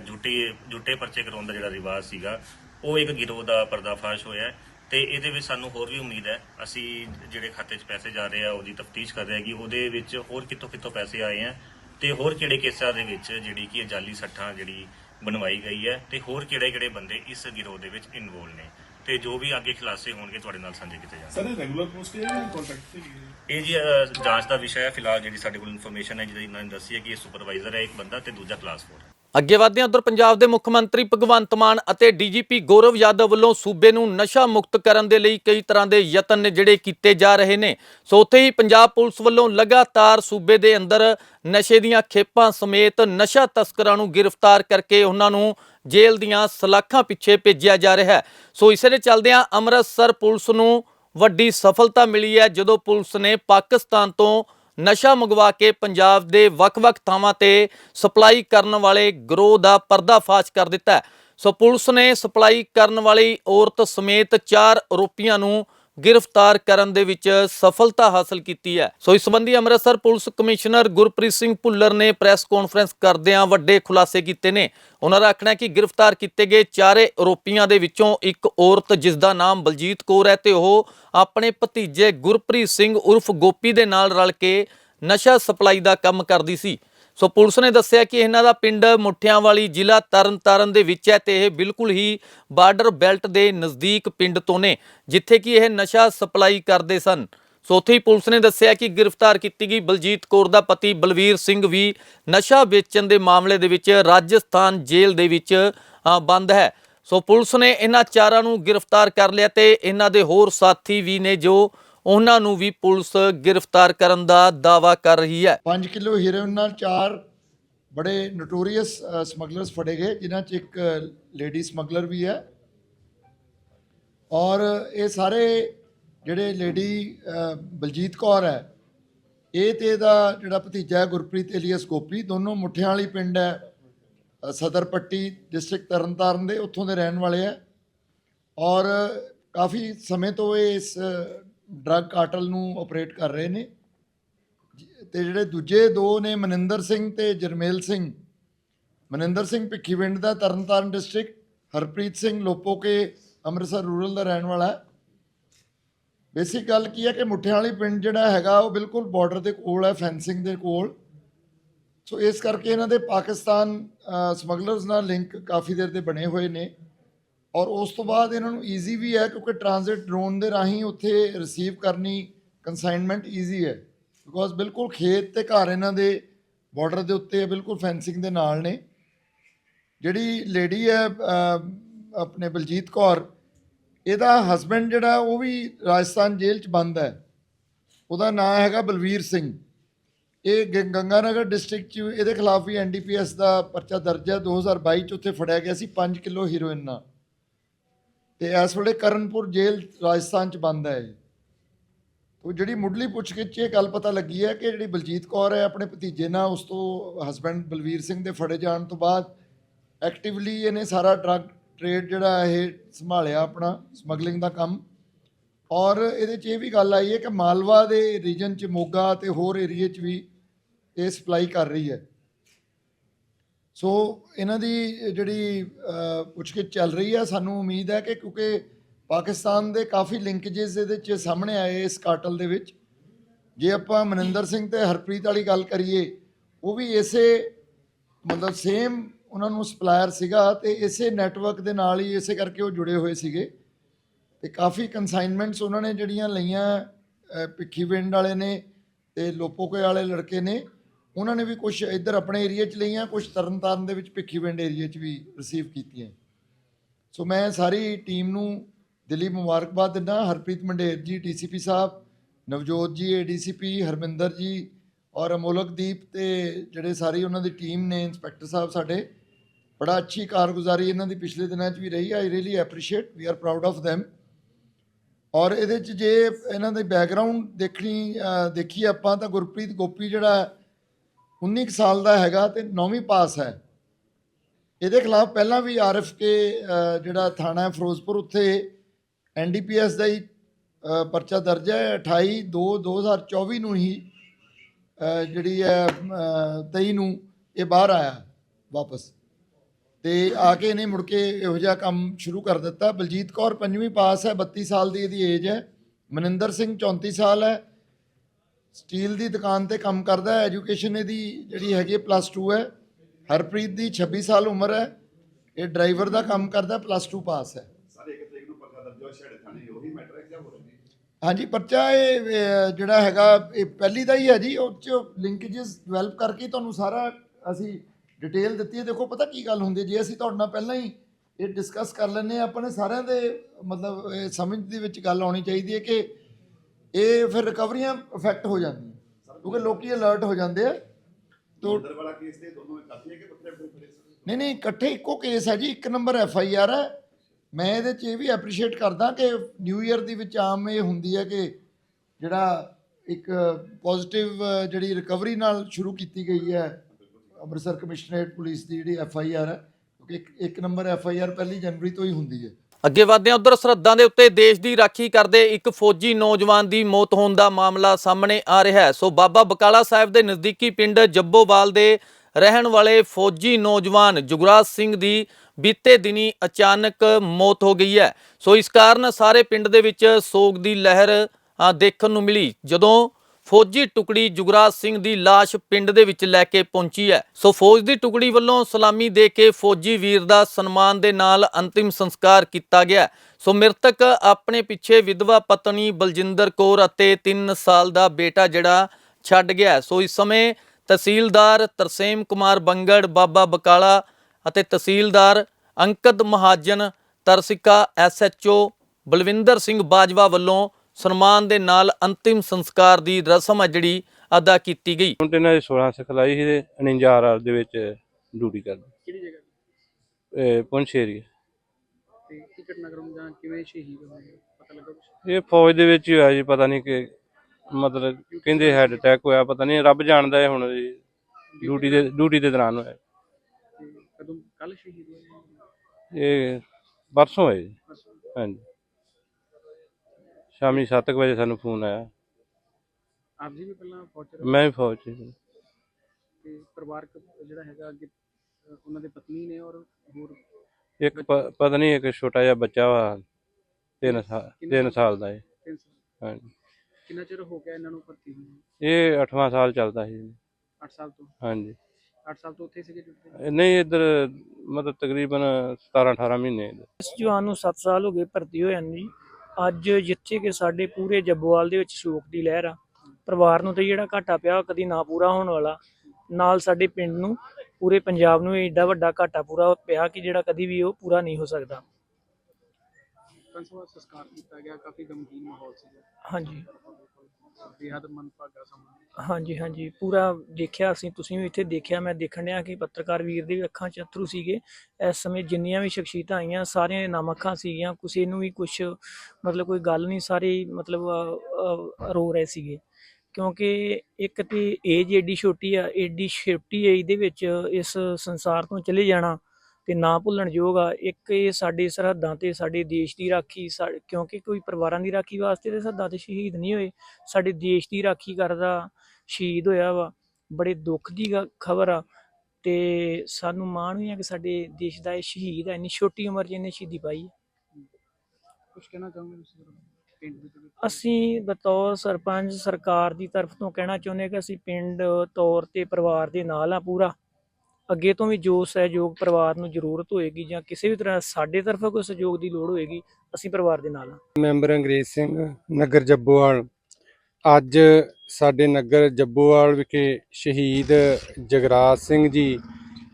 ਪਰਚੇ ਕਰਾਉਣ ਦਾ ਜਿਹੜਾ ਰਿਵਾਜ ਸੀਗਾ ਉਹ ਇੱਕ ਗਿਰੋਹ ਦਾ ਪਰਦਾਫਾਸ਼ ਹੋਇਆ ਹੈ ਤੇ ਇਹਦੇ ਵਿੱਚ ਸਾਨੂੰ ਹੋਰ ਵੀ ਉਮੀਦ ਹੈ ਅਸੀਂ ਜਿਹੜੇ ਖਾਤੇ 'ਚ ਪੈਸੇ ਜਾ ਰਹੇ ਆ ਉਹਦੀ ਤਫਤੀਸ਼ ਕਰ ਰਹੇ ਹਾਂ ਕਿ ਉਹਦੇ ਵਿੱਚ ਹੋਰ ਕਿੱਥੋਂ ਕਿੱਥੋਂ ਪੈਸੇ ਆਏ ਆ ਤੇ ਹੋਰ ਕਿਹੜੇ ਕੇਸਾਂ ਦੇ ਵਿੱਚ ਜਿਹੜੀ ਕਿ ਇਹ ਜਾਲੀ ਸੱਟਾਂ ਜਿਹੜੀ ਬਣਵਾਈ ਗਈ ਹੈ ਤੇ ਹੋਰ ਕਿਹੜੇ ਕਿਹੜੇ ਬੰਦੇ ਇਸ ਗਿਰੋਹ ਦੇ ਵਿੱਚ ਇਨਵੋਲ ਨੇ। ਤੇ ਜੋ ਵੀ ਅੱਗੇ ਖੁਲਾਸੇ ਹੋਣਗੇ ਤੁਹਾਡੇ ਨਾਲ ਸਾਂਝੇ ਕੀਤੇ ਜਾਣਗੇ। ਸਰ ਇਹ ਰੈਗੂਲਰ ਪੋਸਟ ਹੈ ਜਾਂ ਕੰਟਰੈਕਟ ਹੈ ਇਹ ਜੀ ਅ, ਜਾਂਚ ਦਾ ਵਿਸ਼ਾ ਹੈ। ਫਿਲਹਾਲ ਜਿਹੜੀ ਸਾਡੇ ਕੋਲ ਇਨਫੋਰਮੇਸ਼ਨ ਹੈ ਜਿਹਦੀ ਇਹਨਾਂ ਨੇ ਦੱਸੀ ਹੈ ਕਿ ਇਹ ਸੁਪਰਵਾਈਜ਼ਰ ਹੈ ਇੱਕ ਬੰਦਾ ਤੇ ਦੂਜਾ ਕਲਾਸ 4 ਹੈ। ਅੱਗੇ ਵਧਦੇ ਹਾਂ ਉਧਰ ਪੰਜਾਬ ਦੇ ਮੁੱਖ ਮੰਤਰੀ ਭਗਵੰਤ ਮਾਨ ਅਤੇ ਡੀਜੀਪੀ ਗੌਰਵ ਯਾਦਵ ਵੱਲੋਂ ਸੂਬੇ ਨੂੰ ਨਸ਼ਾ ਮੁਕਤ ਕਰਨ ਦੇ ਲਈ ਕਈ ਤਰ੍ਹਾਂ ਦੇ ਯਤਨ ਨੇ ਜਿਹੜੇ ਕੀਤੇ ਜਾ ਰਹੇ ਨੇ। ਸੋ ਉੱਥੇ ਹੀ ਪੰਜਾਬ ਪੁਲਿਸ ਵੱਲੋਂ ਲਗਾਤਾਰ ਸੂਬੇ ਦੇ ਅੰਦਰ ਨਸ਼ੇ ਦੀਆਂ ਖੇਪਾਂ ਸਮੇਤ ਨਸ਼ਾ ਤਸਕਰਾਂ ਨੂੰ ਗ੍ਰਿਫਤਾਰ ਕਰਕੇ ਉਹਨਾਂ ਨੂੰ ਜੇਲ੍ਹ ਦੀਆਂ ਸਲਾਖਾਂ ਪਿੱਛੇ ਭੇਜਿਆ ਜਾ ਰਿਹਾ ਹੈ। ਸੋ ਇਸੇ ਦੇ ਚੱਲਦਿਆਂ ਅੰਮ੍ਰਿਤਸਰ ਪੁਲਿਸ ਨੂੰ ਵੱਡੀ ਸਫਲਤਾ ਮਿਲੀ ਹੈ ਜਦੋਂ ਪੁਲਿਸ ਨੇ ਪਾਕਿਸਤਾਨ ਤੋਂ ਨਸ਼ਾ ਮੰਗਵਾ ਕੇ ਪੰਜਾਬ ਦੇ ਵੱਖ-ਵੱਖ ਥਾਵਾਂ ਤੇ ਸਪਲਾਈ ਕਰਨ ਵਾਲੇ ਗਰੋਹ ਦਾ ਪਰਦਾਫਾਸ਼ ਕਰ ਦਿੱਤਾ ਸੋ ਪੁਲਿਸ ਨੇ ਸਪਲਾਈ ਕਰਨ ਵਾਲੀ ਔਰਤ ਸਮੇਤ ਚਾਰ ਆਰੋਪੀਆਂ ਨੂੰ ਗ੍ਰਿਫਤਾਰ ਕਰਨ ਦੇ ਵਿੱਚ ਸਫਲਤਾ ਹਾਸਲ ਕੀਤੀ ਹੈ। ਸੋ ਇਸ ਸੰਬੰਧੀ ਅੰਮ੍ਰਿਤਸਰ ਪੁਲਿਸ ਕਮਿਸ਼ਨਰ ਗੁਰਪ੍ਰੀਤ ਸਿੰਘ ਭੁੱਲਰ ਨੇ ਪ੍ਰੈਸ ਕਾਨਫਰੰਸ ਕਰਦਿਆਂ ਵੱਡੇ ਖੁਲਾਸੇ ਕੀਤੇ ਨੇ। ਉਹਨਾਂ ਦਾ ਆਖਣਾ ਹੈ ਕਿ ਗ੍ਰਿਫਤਾਰ ਕੀਤੇ ਗਏ ਚਾਰੇ ਆਰੋਪੀਆਂ ਦੇ ਵਿੱਚੋਂ ਇੱਕ ਔਰਤ ਜਿਸ ਦਾ ਨਾਮ ਬਲਜੀਤ ਕੌਰ ਹੈ ਤੇ ਉਹ ਆਪਣੇ ਭਤੀਜੇ ਗੁਰਪ੍ਰੀਤ ਸਿੰਘ ਉਰਫ ਗੋਪੀ ਦੇ ਨਾਲ ਰਲ ਕੇ ਨਸ਼ਾ ਸਪਲਾਈ ਦਾ ਕੰਮ ਕਰਦੀ ਸੀ। ਸੋ ਪੁਲਿਸ ਨੇ ਦੱਸਿਆ ਕਿ ਇਹਨਾਂ ਦਾ ਪਿੰਡ ਮੁੱਠਿਆਂ ਵਾਲੀ ਜ਼ਿਲ੍ਹਾ ਤਰਨਤਾਰਨ ਦੇ ਵਿੱਚ ਹੈ ਤੇ ਇਹ ਬਿਲਕੁਲ ਹੀ ਬਾਰਡਰ ਬੈਲਟ ਦੇ ਨਜ਼ਦੀਕ ਪਿੰਡ ਤੋਂ ਨੇ, ਜਿੱਥੇ ਕਿ ਇਹ ਨਸ਼ਾ ਸਪਲਾਈ ਕਰਦੇ ਸਨ। ਸੋ ਉੱਥੇ ਹੀ ਪੁਲਿਸ ਨੇ ਦੱਸਿਆ ਕਿ ਗ੍ਰਿਫਤਾਰ ਕੀਤੀ ਗਈ ਬਲਜੀਤ ਕੌਰ ਦਾ ਪਤੀ ਬਲਵੀਰ ਸਿੰਘ ਵੀ ਨਸ਼ਾ ਵੇਚਣ ਦੇ ਮਾਮਲੇ ਦੇ ਵਿੱਚ ਰਾਜਸਥਾਨ ਜੇਲ੍ਹ ਦੇ ਵਿੱਚ ਬੰਦ ਹੈ। ਸੋ ਪੁਲਿਸ ਨੇ ਇਹਨਾਂ ਚਾਰਾਂ ਨੂੰ ਗ੍ਰਿਫਤਾਰ ਕਰ ਲਿਆ ਤੇ ਇਹਨਾਂ ਦੇ ਹੋਰ ਸਾਥੀ ਵੀ ਨੇ ਜੋ ਉਹਨਾਂ ਨੂੰ ਵੀ ਪੁਲਿਸ ਗ੍ਰਿਫਤਾਰ ਕਰਨ ਦਾ ਦਾਅਵਾ ਕਰ ਰਹੀ ਹੈ। 5 ਕਿਲੋ ਹੀਰੋਇਨ ਨਾਲ ਚਾਰ ਬੜੇ ਨੋਟੋਰੀਅਸ ਸਮਗਲਰਸ ਫੜੇ ਗਏ ਜਿਨ੍ਹਾਂ 'ਚ ਇੱਕ ਲੇਡੀ ਸਮਗਲਰ ਵੀ ਹੈ। ਔਰ ਇਹ ਸਾਰੇ ਜਿਹੜੇ ਲੇਡੀ ਬਲਜੀਤ ਕੌਰ ਹੈ ਇਹ ਤੇ ਇਹਦਾ ਜਿਹੜਾ ਭਤੀਜਾ ਹੈ ਗੁਰਪ੍ਰੀਤ ਏਲੀਅਸ ਗੋਪੀ ਦੋਨੋਂ ਮੁੱਠਿਆਂ ਵਾਲੀ ਪਿੰਡ ਹੈ ਅ, ਸਦਰ ਪੱਟੀ ਡਿਸਟ੍ਰਿਕਟ ਤਰਨਤਾਰਨ ਦੇ ਉੱਥੋਂ ਦੇ ਰਹਿਣ ਵਾਲੇ ਹੈ। ਔਰ ਕਾਫੀ ਸਮੇਂ ਤੋਂ ਇਹ ਇਸ ਡਰੱਗ ਕਾਰਟਲ ਨੂੰ ਆਪਰੇਟ ਕਰ ਰਹੇ ਨੇ। ਤੇ ਜਿਹੜੇ ਦੂਜੇ ਦੋ ਨੇ, ਮਨਿੰਦਰ ਸਿੰਘ ਤੇ ਜਰਮੇਲ ਸਿੰਘ। ਮਨਿੰਦਰ ਸਿੰਘ ਭਿੱਖੀਵਿੰਡ ਦਾ ਤਰਨਤਾਰਨ ਡਿਸਟ੍ਰਿਕਟ, ਹਰਪ੍ਰੀਤ ਸਿੰਘ ਲੋਪੋਕੇ ਅੰਮ੍ਰਿਤਸਰ ਰੂਰਲ ਦਾ ਰਹਿਣ ਵਾਲਾ ਹੈ। ਬੇਸਿਕ ਗੱਲ ਕੀ ਹੈ ਕਿ ਮੁੱਠਿਆਂ ਵਾਲੀ ਪਿੰਡ ਜਿਹੜਾ ਹੈਗਾ, ਉਹ ਬਿਲਕੁਲ ਬਾਰਡਰ ਦੇ ਕੋਲ ਹੈ, ਫੈਂਸਿੰਗ ਦੇ ਕੋਲ। ਸੋ ਇਸ ਕਰਕੇ ਇਹਨਾਂ ਦੇ ਪਾਕਿਸਤਾਨ ਸਮਗਲਰਸ ਨਾਲ ਲਿੰਕ ਕਾਫੀ ਦੇਰ ਦੇ ਬਣੇ ਹੋਏ ਨੇ। ਔਰ ਉਸ ਤੋਂ ਬਾਅਦ ਇਹਨਾਂ ਨੂੰ ਈਜ਼ੀ ਵੀ ਹੈ ਕਿਉਂਕਿ ਟ੍ਰਾਂਜ਼ਿਟ ਡਰੋਨ ਦੇ ਰਾਹੀਂ ਉੱਥੇ ਰਿਸੀਵ ਕਰਨੀ ਕੰਸਾਈਨਮੈਂਟ ਈਜ਼ੀ ਹੈ। ਬਿਕੋਜ਼ ਬਿਲਕੁਲ ਖੇਤ ਤੇ ਘਰ ਇਹਨਾਂ ਦੇ ਬਾਰਡਰ ਦੇ ਉੱਤੇ ਬਿਲਕੁਲ ਫੈਂਸਿੰਗ ਦੇ ਨਾਲ ਨੇ। ਜਿਹੜੀ ਲੇਡੀ ਹੈ ਆਪਣੇ ਬਲਜੀਤ ਕੌਰ, ਇਹਦਾ ਹਸਬੰਡ ਜਿਹੜਾ ਉਹ ਵੀ ਰਾਜਸਥਾਨ ਜੇਲ੍ਹ 'ਚ ਬੰਦ ਹੈ। ਉਹਦਾ ਨਾਮ ਹੈਗਾ ਬਲਵੀਰ ਸਿੰਘ। ਇਹ ਗ- ਗੰਗਾਨਗਰ ਡਿਸਟ੍ਰਿਕਟ 'ਚ ਇਹਦੇ ਖਿਲਾਫ ਵੀ ਐਨਡੀਪੀਐਸ ਦਾ ਪਰਚਾ ਦਰਜ ਹੈ। 2022 'ਚ ਉੱਥੇ ਫੜਿਆ ਗਿਆ ਸੀ 5 ਕਿਲੋ ਹੀਰੋਇਨ ਨਾਲ। ਤੇ ਇਸ ਵੇਲੇ ਕਰਨਪੁਰ ਜੇਲ੍ਹ ਰਾਜਸਥਾਨ 'ਚ ਬੰਦ ਹੈ ਤੋ ਜਿਹੜੀ ਮੁੱਢਲੀ ਪੁੱਛਗਿੱਛ 'ਚ ਇਹ ਗੱਲ ਪਤਾ ਲੱਗੀ ਹੈ ਕਿ ਜਿਹੜੀ ਬਲਜੀਤ ਕੌਰ ਹੈ ਆਪਣੇ ਭਤੀਜੇ ਨਾਲ, ਉਸ ਤੋਂ ਹਸਬੰਡ ਬਲਵੀਰ ਸਿੰਘ ਦੇ ਫੜੇ ਜਾਣ ਤੋਂ ਬਾਅਦ ਐਕਟਿਵਲੀ ਇਹਨੇ ਸਾਰਾ ਡਰੱਗ ਟ੍ਰੇਡ ਜਿਹੜਾ ਇਹ ਸੰਭਾਲਿਆ ਆਪਣਾ ਸਮਗਲਿੰਗ ਦਾ ਕੰਮ। ਔਰ ਇਹਦੇ 'ਚ ਇਹ ਵੀ ਗੱਲ ਆਈ ਹੈ ਕਿ ਮਾਲਵਾ ਦੇ ਰੀਜਨ 'ਚ ਮੋਗਾ ਤੇ ਹੋਰ ਏਰੀਏ 'ਚ ਵੀ ਇਹ ਸਪਲਾਈ ਕਰ ਰਹੀ ਹੈ। ਸੋ ਇਹਨਾਂ ਦੀ ਜਿਹੜੀ ਪੁੱਛਗਿੱਛ ਚੱਲ ਰਹੀ ਹੈ ਸਾਨੂੰ ਉਮੀਦ ਹੈ ਕਿ ਕਿਉਂਕਿ ਪਾਕਿਸਤਾਨ ਦੇ ਕਾਫੀ ਲਿੰਕੇजेस ਇਹਦੇ 'ਚ ਸਾਹਮਣੇ ਆਏ ਇਸ ਕਾਟਲ ਦੇ ਵਿੱਚ। ਜੇ ਆਪਾਂ ਮਨਿੰਦਰ ਸਿੰਘ ਤੇ ਹਰਪ੍ਰੀਤ ਵਾਲੀ ਗੱਲ ਕਰੀਏ ਉਹ ਵੀ ਇਸੇ ਮਤਲਬ ਸੇਮ ਉਹਨਾਂ ਨੂੰ ਸਪਲਾਇਰ ਸੀਗਾ ਤੇ ਇਸੇ ਨੈਟਵਰਕ ਦੇ ਨਾਲ ਹੀ ਇਸੇ ਕਰਕੇ ਉਹ ਜੁੜੇ ਹੋਏ ਸੀਗੇ। ਤੇ ਕਾਫੀ ਕਨਸਾਈਨਮੈਂਟਸ ਉਹਨਾਂ ਨੇ ਜਿਹੜੀਆਂ ਲਈਆਂ ਅਹ, ਭਿੱਖੀਵਿੰਡ ਵਾਲੇ ਨੇ ਤੇ ਲੋਪੋਕੇ ਵਾਲੇ ਲੜਕੇ ਨੇ। ਉਹਨਾਂ ਨੇ ਵੀ ਕੁਝ ਇੱਧਰ ਆਪਣੇ ਏਰੀਆ 'ਚ ਲਈਆਂ ਕੁਝ ਤਰਨਤਾਰਨ ਦੇ ਵਿੱਚ ਭਿੱਖੀਵਿੰਡ ਏਰੀਆ 'ਚ ਵੀ ਰਿਸੀਵ ਕੀਤੀਆਂ। ਸੋ ਮੈਂ ਸਾਰੀ ਟੀਮ ਨੂੰ ਦਿੱਲੀ ਮੁਬਾਰਕਬਾਦ ਦਿੰਦਾ ਹਰਪ੍ਰੀਤ ਮੰਡੇਰ ਜੀ ਡੀਸੀਪੀ ਸਾਹਿਬ ਨਵਜੋਤ ਜੀ ਏਡੀਸੀਪੀ ਹਰਮਿੰਦਰ ਜੀ ਔਰ ਅਮੋਲਕਦੀਪ ਤੇ ਜਿਹੜੇ ਸਾਰੀ ਉਹਨਾਂ ਦੀ ਟੀਮ ਨੇ ਇੰਸਪੈਕਟਰ ਸਾਹਿਬ ਸਾਡੇ। ਬੜਾ ਅੱਛੀ ਕਾਰਗੁਜ਼ਾਰੀ ਇਹਨਾਂ ਦੀ ਪਿਛਲੇ ਦਿਨਾਂ 'ਚ ਵੀ ਰਹੀ I really appreciate we are proud of them ਔਰ ਇਹਦੇ ਚ ਜੇ ਇਹਨਾਂ ਦੇ ਬੈਕਗ੍ਰਾਉਂਡ ਦੇਖਣੀ ਅ, ਦੇਖੀ ਆਪਾਂ ਤਾਂ ਗੁਰਪ੍ਰੀਤ ਗੋਪੀ ਜਿਹੜਾ 19 ਕੁ ਸਾਲ ਦਾ ਹੈਗਾ ਤੇ 9ਵੀਂ ਪਾਸ ਹੈ। ਇਹਦੇ ਖਿਲਾਫ ਪਹਿਲਾਂ ਵੀ ਆਰਐਫਕੇ ਜਿਹੜਾ ਥਾਣਾ ਹੈ ਫਿਰੋਜ਼ਪੁਰ ਉੱਥੇ ਐਨਡੀਪੀਐਸ ਦਾ ਹੀ ਪਰਚਾ ਦਰਜ ਹੈ। 28 2 2024 ਨੂੰ ਹੀ ਜਿਹੜੀ ਹੈ ਅ, 23 ਨੂੰ ਇਹ ਬਾਹਰ ਆਇਆ ਵਾਪਸ। ਤੇ ਆ ਕੇ ਇਹਨੇ ਮੁੜ ਕੇ ਇਹੋ ਜਿਹਾ ਕੰਮ ਸ਼ੁਰੂ ਕਰ ਦਿੱਤਾ। ਬਲਜੀਤ ਕੌਰ ਪੰਜਵੀਂ ਪਾਸ ਹੈ 32 ਸਾਲ ਦੀ ਇਹਦੀ ਏਜ ਹੈ। ਮਨਿੰਦਰ ਸਿੰਘ 34 ਸਾਲ ਹੈ। ਸਟੀਲ ਦੀ ਦੁਕਾਨ ਤੇ ਕੰਮ ਕਰਦਾ ਹੈ ਐਜੂਕੇਸ਼ਨ ਇਹਦੀ ਜਿਹੜੀ ਹੈਗੀ ਪਲੱਸ 2 ਹੈ। ਹਰਪ੍ਰੀਤ ਦੀ 26 ਸਾਲ ਉਮਰ ਹੈ। ਇਹ ਡਰਾਈਵਰ ਦਾ ਕੰਮ ਕਰਦਾ ਪਲੱਸ 2 ਪਾਸ ਹੈ। ਹਾਂਜੀ ਪਰਚਾ ਇਹ ਜਿਹੜਾ ਹੈਗਾ ਇਹ ਪਹਿਲੀ ਦਾ ਹੀ ਹੈ ਜੀ। ਉਹ ਚ ਲਿੰਕੇजेस ਡਿਵੈਲਪ ਕਰਕੇ ਤੁਹਾਨੂੰ ਸਾਰਾ ਅਸੀਂ ਡਿਟੇਲ ਦਿੱਤੀ ਹੈ। ਦੇਖੋ ਪਤਾ ਕੀ ਗੱਲ ਹੁੰਦੀ ਜੇ ਅਸੀਂ ਤੁਹਾਡੇ ਨਾਲ ਪਹਿਲਾਂ ਹੀ ਇਹ ਡਿਸਕਸ ਕਰ ਲੈਂਦੇ ਹਾਂ ਆਪਣੇ ਸਾਰਿਆਂ ਦੇ ਮਤਲਬ ਇਹ ਸਮਝ ਦੇ ਵਿੱਚ ਗੱਲ ਆਉਣੀ ਚਾਹੀਦੀ ਹੈ ਕਿ ਇਹ ਫਿਰ ਰਿਕਵਰੀਆਂ ਇਫੈਕਟ ਹੋ ਜਾਂਦੀਆਂ। ਕਿਉਂਕਿ ਲੋਕੀ ਅਲਰਟ ਹੋ ਜਾਂਦੇ ਆ। ਤੋਂ ਨਹੀਂ ਨਹੀਂ ਇਕੱਠੇ ਇੱਕੋ ਕੇਸ ਹੈ ਜੀ। ਇੱਕ ਨੰਬਰ ਐਫ ਆਈ ਆਰ ਹੈ ਮੈਂ ਇਹਦੇ 'ਚ ਇਹ ਵੀ ਐਪਰੀਸ਼ੀਏਟ ਕਰਦਾ ਕਿ ਨਿਊ ਇਅਰ ਦੀ ਵਿੱਚ ਆਮ ਇਹ ਹੁੰਦੀ ਹੈ ਕਿ ਜਿਹੜਾ ਇੱਕ ਪੋਜ਼ਿਟਿਵ ਜਿਹੜੀ ਰਿਕਵਰੀ ਨਾਲ ਸ਼ੁਰੂ ਕੀਤੀ ਗਈ ਹੈ ਅੰਮ੍ਰਿਤਸਰ ਕਮਿਸ਼ਨਰੇਟ ਪੁਲਿਸ ਦੀ ਜਿਹੜੀ ਐਫ ਆਈ ਆਰ ਹੈ ਕਿਉਂਕਿ ਇੱਕ ਇੱਕ ਨੰਬਰ ਐਫ ਆਈ ਆਰ ਪਹਿਲੀ ਜਨਵਰੀ ਤੋਂ ਹੀ ਹੁੰਦੀ ਹੈ ਅੱਗੇ ਵਧਦੇ ਹਾਂ, ਉਧਰ ਸਰਹੱਦਾਂ ਦੇ ਉੱਤੇ ਦੇਸ਼ ਦੀ ਰਾਖੀ ਕਰਦੇ ਇੱਕ ਫੌਜੀ ਨੌਜਵਾਨ ਦੀ ਮੌਤ ਹੋਣ ਦਾ ਮਾਮਲਾ ਸਾਹਮਣੇ ਆ ਰਿਹਾ ਹੈ। ਸੋ ਬਾਬਾ ਬਕਾਲਾ ਸਾਹਿਬ ਦੇ ਨਜ਼ਦੀਕੀ ਪਿੰਡ ਜੱਬੋਵਾਲ ਦੇ ਰਹਿਣ ਵਾਲੇ ਫੌਜੀ ਨੌਜਵਾਨ ਜੁਗਰਾਜ ਸਿੰਘ ਦੀ ਬੀਤੇ ਦਿਨੀ ਅਚਾਨਕ ਮੌਤ ਹੋ ਗਈ ਹੈ। ਸੋ ਇਸ ਕਾਰਨ ਸਾਰੇ ਪਿੰਡ ਦੇ ਵਿੱਚ ਸੋਗ ਦੀ ਲਹਿਰ ਦੇਖਣ ਨੂੰ ਮਿਲੀ। ਜਦੋਂ ਫੌਜੀ ਟੁਕੜੀ ਜੁਗਰਾਜ ਸਿੰਘ ਦੀ ਲਾਸ਼ ਪਿੰਡ ਦੇ ਵਿੱਚ ਲੈ ਕੇ ਪਹੁੰਚੀ ਹੈ। ਸੋ ਫੌਜ ਦੀ ਟੁਕੜੀ ਵੱਲੋਂ ਸਲਾਮੀ ਦੇ ਕੇ ਫੌਜੀ ਵੀਰ ਦਾ ਸਨਮਾਨ ਦੇ ਨਾਲ ਅੰਤਿਮ ਸੰਸਕਾਰ ਕੀਤਾ ਗਿਆ। ਸੋ ਮ੍ਰਿਤਕ ਆਪਣੇ ਪਿੱਛੇ ਵਿਧਵਾ ਪਤਨੀ ਬਲਜਿੰਦਰ ਕੌਰ ਅਤੇ 3 ਸਾਲ ਦਾ ਬੇਟਾ ਜਿਹੜਾ ਛੱਡ ਗਿਆ। ਸੋ ਇਸ ਸਮੇਂ ਤਹਿਸੀਲਦਾਰ ਤਰਸੇਮ ਕੁਮਾਰ ਬੰਗੜ, ਬਾਬਾ ਬਕਾਲਾ ਅਤੇ ਤਹਿਸੀਲਦਾਰ ਅੰਕਦ ਮਹਾਜਨ, ਤਰਸਿਕਾ ਐਸਐਚਓ ਬਲਵਿੰਦਰ ਸਿੰਘ ਬਾਜਵਾ ਵੱਲੋਂ ਸਨਮਾਨ ਦੇ ਨਾਲ ਅੰਤਿਮ ਸੰਸਕਾਰ ਦੀ ਰਸਮ ਹੈ ਜਿਹੜੀ ਅਦਾ ਕੀਤੀ ਗਈ। ਹੁਣ ਤੇ ਇਹਨਾਂ ਦੇ 16 ਸਿਖਲਾਈ ਸੀ ਤੇ 49 ਆਰ ਦੇ ਵਿੱਚ ਡਿਊਟੀ ਕਰਦੇ। ਕਿਹੜੀ ਜਗ੍ਹਾ? ਇਹ ਪੁੰਛ ਏਰੀਆ ਤੇ ਕੀ ਘਟਨਾਕ੍ਰਮ ਜਾਂ ਕਿਵੇਂ ਸ਼ਹੀਦ ਹੋਏ? ਪਤਾ ਲੱਗਾ ਕੁਛ? ਇਹ ਫੌਜ ਦੇ ਵਿੱਚ ਹੀ ਹੋਇਆ ਜੀ ਪਤਾ ਨਹੀਂ ਕਿ ਮਤਲਬ ਕਹਿੰਦੇ ਹੈਡ ਅਟੈਕ ਹੋਇਆ ਪਤਾ ਨਹੀਂ ਰੱਬ ਜਾਣਦਾ ਹੈ ਹੁਣ ਜੀ ਡਿਊਟੀ ਦੇ ਡਿਊਟੀ ਦੇ ਦੌਰਾਨ ਹੋਇਆ। ਤੇ ਕਦੋਂ ਕੱਲ ਸ਼ਹੀਦ ਹੋਏ? ਇਹ ਪਰਸੋਂ ਪਰਸੋਂ। ਹਾਂਜੀ। ਸ਼ਾਮੀ 7 ਵਜੇ ਸਾਨੂੰ ਫੋਨ ਆਇਆ। ਆਪ ਜੀ ਵੀ ਪਹਿਲਾਂ ਫੌਜ 'ਚ ਰਹੇ? ਮੈਂ ਵੀ ਫੌਜ 'ਚ ਸੀ। ਤੇ ਪਰਿਵਾਰਕ ਜਿਹੜਾ ਹੈਗਾ ਅੱਗੇ ਅ, ਉਹਨਾਂ ਦੇ ਪਤਨੀ ਨੇ ਔਰ ਹੋਰ ਇੱਕ ਪ- ਪਤਾ ਨਹੀਂ ਇੱਕ ਛੋਟਾ ਜਿਹਾ ਬੱਚਾ ਵਾ 3 ਸਾਲ 3 ਸਾਲ? ਦਾ ਹੈ ਤਿੰਨ ਸਾਲ। ਹਾਂਜੀ। ਕਿੰਨਾ ਚਿਰ ਹੋ ਗਿਆ ਇਹਨਾਂ ਨੂੰ ਭਰਤੀ ਹੋਏ ਇਹ 8ਵਾਂ ਸਾਲ ਚੱਲਦਾ ਸੀ। 8 ਸਾਲ ਤੋਂ? ਹਾਂਜੀ। 8 ਸਾਲ ਤੋਂ ਉੱਥੇ ਸੀਗੇ ਡਿਊਟੀ? ਤੇ? ਨਹੀਂ ਇੱਧਰ ਮਤਲਬ ਤਕਰੀਬਨ 17 18 ਮਹੀਨੇ ਇਸ ਜਵਾਨ ਨੂੰ 7 ਸਾਲ ਹੋ ਗਏ ਭਰਤੀ ਹੋਏ ਹਨ ਜੀ। ਅੱਜ ਜਿੱਥੇ ਕਿ ਸਾਡੇ ਪੂਰੇ ਜੱਬੋਵਾਲ ਦੇ ਵਿੱਚ ਸ਼ੋਕ ਦੀ ਲਹਿਰ ਆ ਪਰਿਵਾਰ ਨੂੰ ਤੇ ਜਿਹੜਾ ਘਾਟਾ ਪਿਆ ਕਦੀ ਨਾ ਪੂਰਾ ਹੋਣ ਵਾਲਾ। ਨਾਲ ਸਾਡੇ ਪਿੰਡ ਨੂੰ ਪੂਰੇ ਪੰਜਾਬ ਨੂੰ ਏਡਾ ਵੱਡਾ ਘਾਟਾ ਪੂਰਾ ਪਿਆ ਕਿ ਜਿਹੜਾ ਕਦੀ ਵੀ ਉਹ ਪੂਰਾ ਨਹੀਂ ਹੋ ਸਕਦਾ। ਸੰਸਕਾਰ ਕੀਤਾ ਗਿਆ ਕਾਫੀ ਗਮਗੀਨ ਮਾਹੌਲ ਸੀਗਾ। ਹਾਂਜੀ। ਬੇਹੱਦ ਮਨਭਾਗਾ ਸਮਾਂ ਹਾਂਜੀ ਹਾਂਜੀ। ਪੂਰਾ ਦੇਖਿਆ ਅਸੀਂ ਤੁਸੀਂ ਵੀ ਇੱਥੇ ਦੇਖਿਆ ਮੈਂ ਦੇਖਣ ਡਿਆ ਕਿ ਪੱਤਰਕਾਰ ਵੀਰ ਦੇ ਵੀ ਅੱਖਾਂ 'ਚ ਅਥਰੂ ਸੀਗੇ। ਇਸ ਸਮੇਂ ਜਿੰਨੀਆਂ ਵੀ ਸ਼ਖਸੀਅਤਾਂ ਆਈਆਂ ਸਾਰਿਆਂ ਦੇ ਨਾਮ ਅੱਖਾਂ ਸੀਗੀਆਂ। ਕਿਸੇ ਨੂੰ ਵੀ ਕੁਝ ਮਤਲਬ ਕੋਈ ਗੱਲ ਨਹੀਂ ਸਾਰੇ ਮਤਲਬ ਅ, ਅ, ਰੋ ਰਹੇ ਸੀਗੇ। ਕਿਉਂਕਿ ਇੱਕ ਤੇ ਏਜ ਏਡੀ ਛੋਟੀ ਆ ਏਡੀ ਛੋਟੀ ਏਜ ਦੇ ਵਿੱਚ ਇਸ ਸੰਸਾਰ ਤੋਂ ਚਲੇ ਜਾਣਾ ਤੇ ਨਾ ਭੁੱਲਣ ਯੋਗ ਆ। ਇੱਕ ਇਹ ਸਾਡੇ ਸਰਹੱਦਾਂ ਤੇ ਸਾਡੇ ਦੇਸ਼ ਦੀ ਰਾਖੀ ਕਿਉਂਕਿ ਕੋਈ ਪਰਿਵਾਰਾਂ ਦੀ ਰਾਖੀ ਵਾਸਤੇ ਤੇ ਸਰਹੱਦਾਂ ਤੇ ਸ਼ਹੀਦ ਨਹੀਂ ਹੋਏ। ਸਾਡੇ ਦੇਸ਼ ਦੀ ਰਾਖੀ ਕਰਦਾ ਸ਼ਹੀਦ ਹੋਇਆ ਵਾ। ਬੜੇ ਦੁੱਖ ਦੀ ਖਬਰ ਆ। ਤੇ ਸਾਨੂੰ ਮਾਣ ਵੀ ਆ ਕਿ ਸਾਡੇ ਦੇਸ਼ ਦਾ ਇਹ ਸ਼ਹੀਦ ਹੈ ਇੰਨੀ ਛੋਟੀ ਉਮਰ 'ਚ ਇਹਨੇ ਸ਼ਹੀਦੀ ਪਾਈ ਹੈ ਕੁਝ ਕਹਿਣਾ ਚਾਹੁੰਦੇ ਤੁਸੀਂ ਅਸੀਂ ਬਤੌਰ ਸਰਪੰਚ ਸਰਕਾਰ ਦੀ ਤਰਫ ਤੋਂ ਕਹਿਣਾ ਚਾਹੁੰਦੇ ਕਿ ਅਸੀਂ ਪਿੰਡ ਤੌਰ ਤੇ ਪਰਿਵਾਰ ਦੇ ਨਾਲ ਆ ਪੂਰਾ। ਅੱਗੇ ਤੋਂ ਵੀ ਜੋ ਸਹਿਯੋਗ ਪਰਿਵਾਰ ਨੂੰ ਜ਼ਰੂਰਤ ਹੋਏਗੀ ਜਾਂ ਕਿਸੇ ਵੀ ਤਰ੍ਹਾਂ ਸਾਡੇ ਤਰਫੋਂ ਕੋਈ ਸਹਿਯੋਗ ਦੀ ਲੋੜ ਹੋਏਗੀ, ਅਸੀਂ ਪਰਿਵਾਰ ਦੇ ਨਾਲ ਹਾਂ। ਮੈਂਬਰ ਅੰਗਰੇਜ਼ ਸਿੰਘ, ਨਗਰ ਜੱਬੋਵਾਲ। ਅੱਜ ਸਾਡੇ ਨਗਰ ਜੱਬੋਵਾਲ ਵਿਖੇ ਸ਼ਹੀਦ ਜਗਰਾਜ ਸਿੰਘ ਜੀ,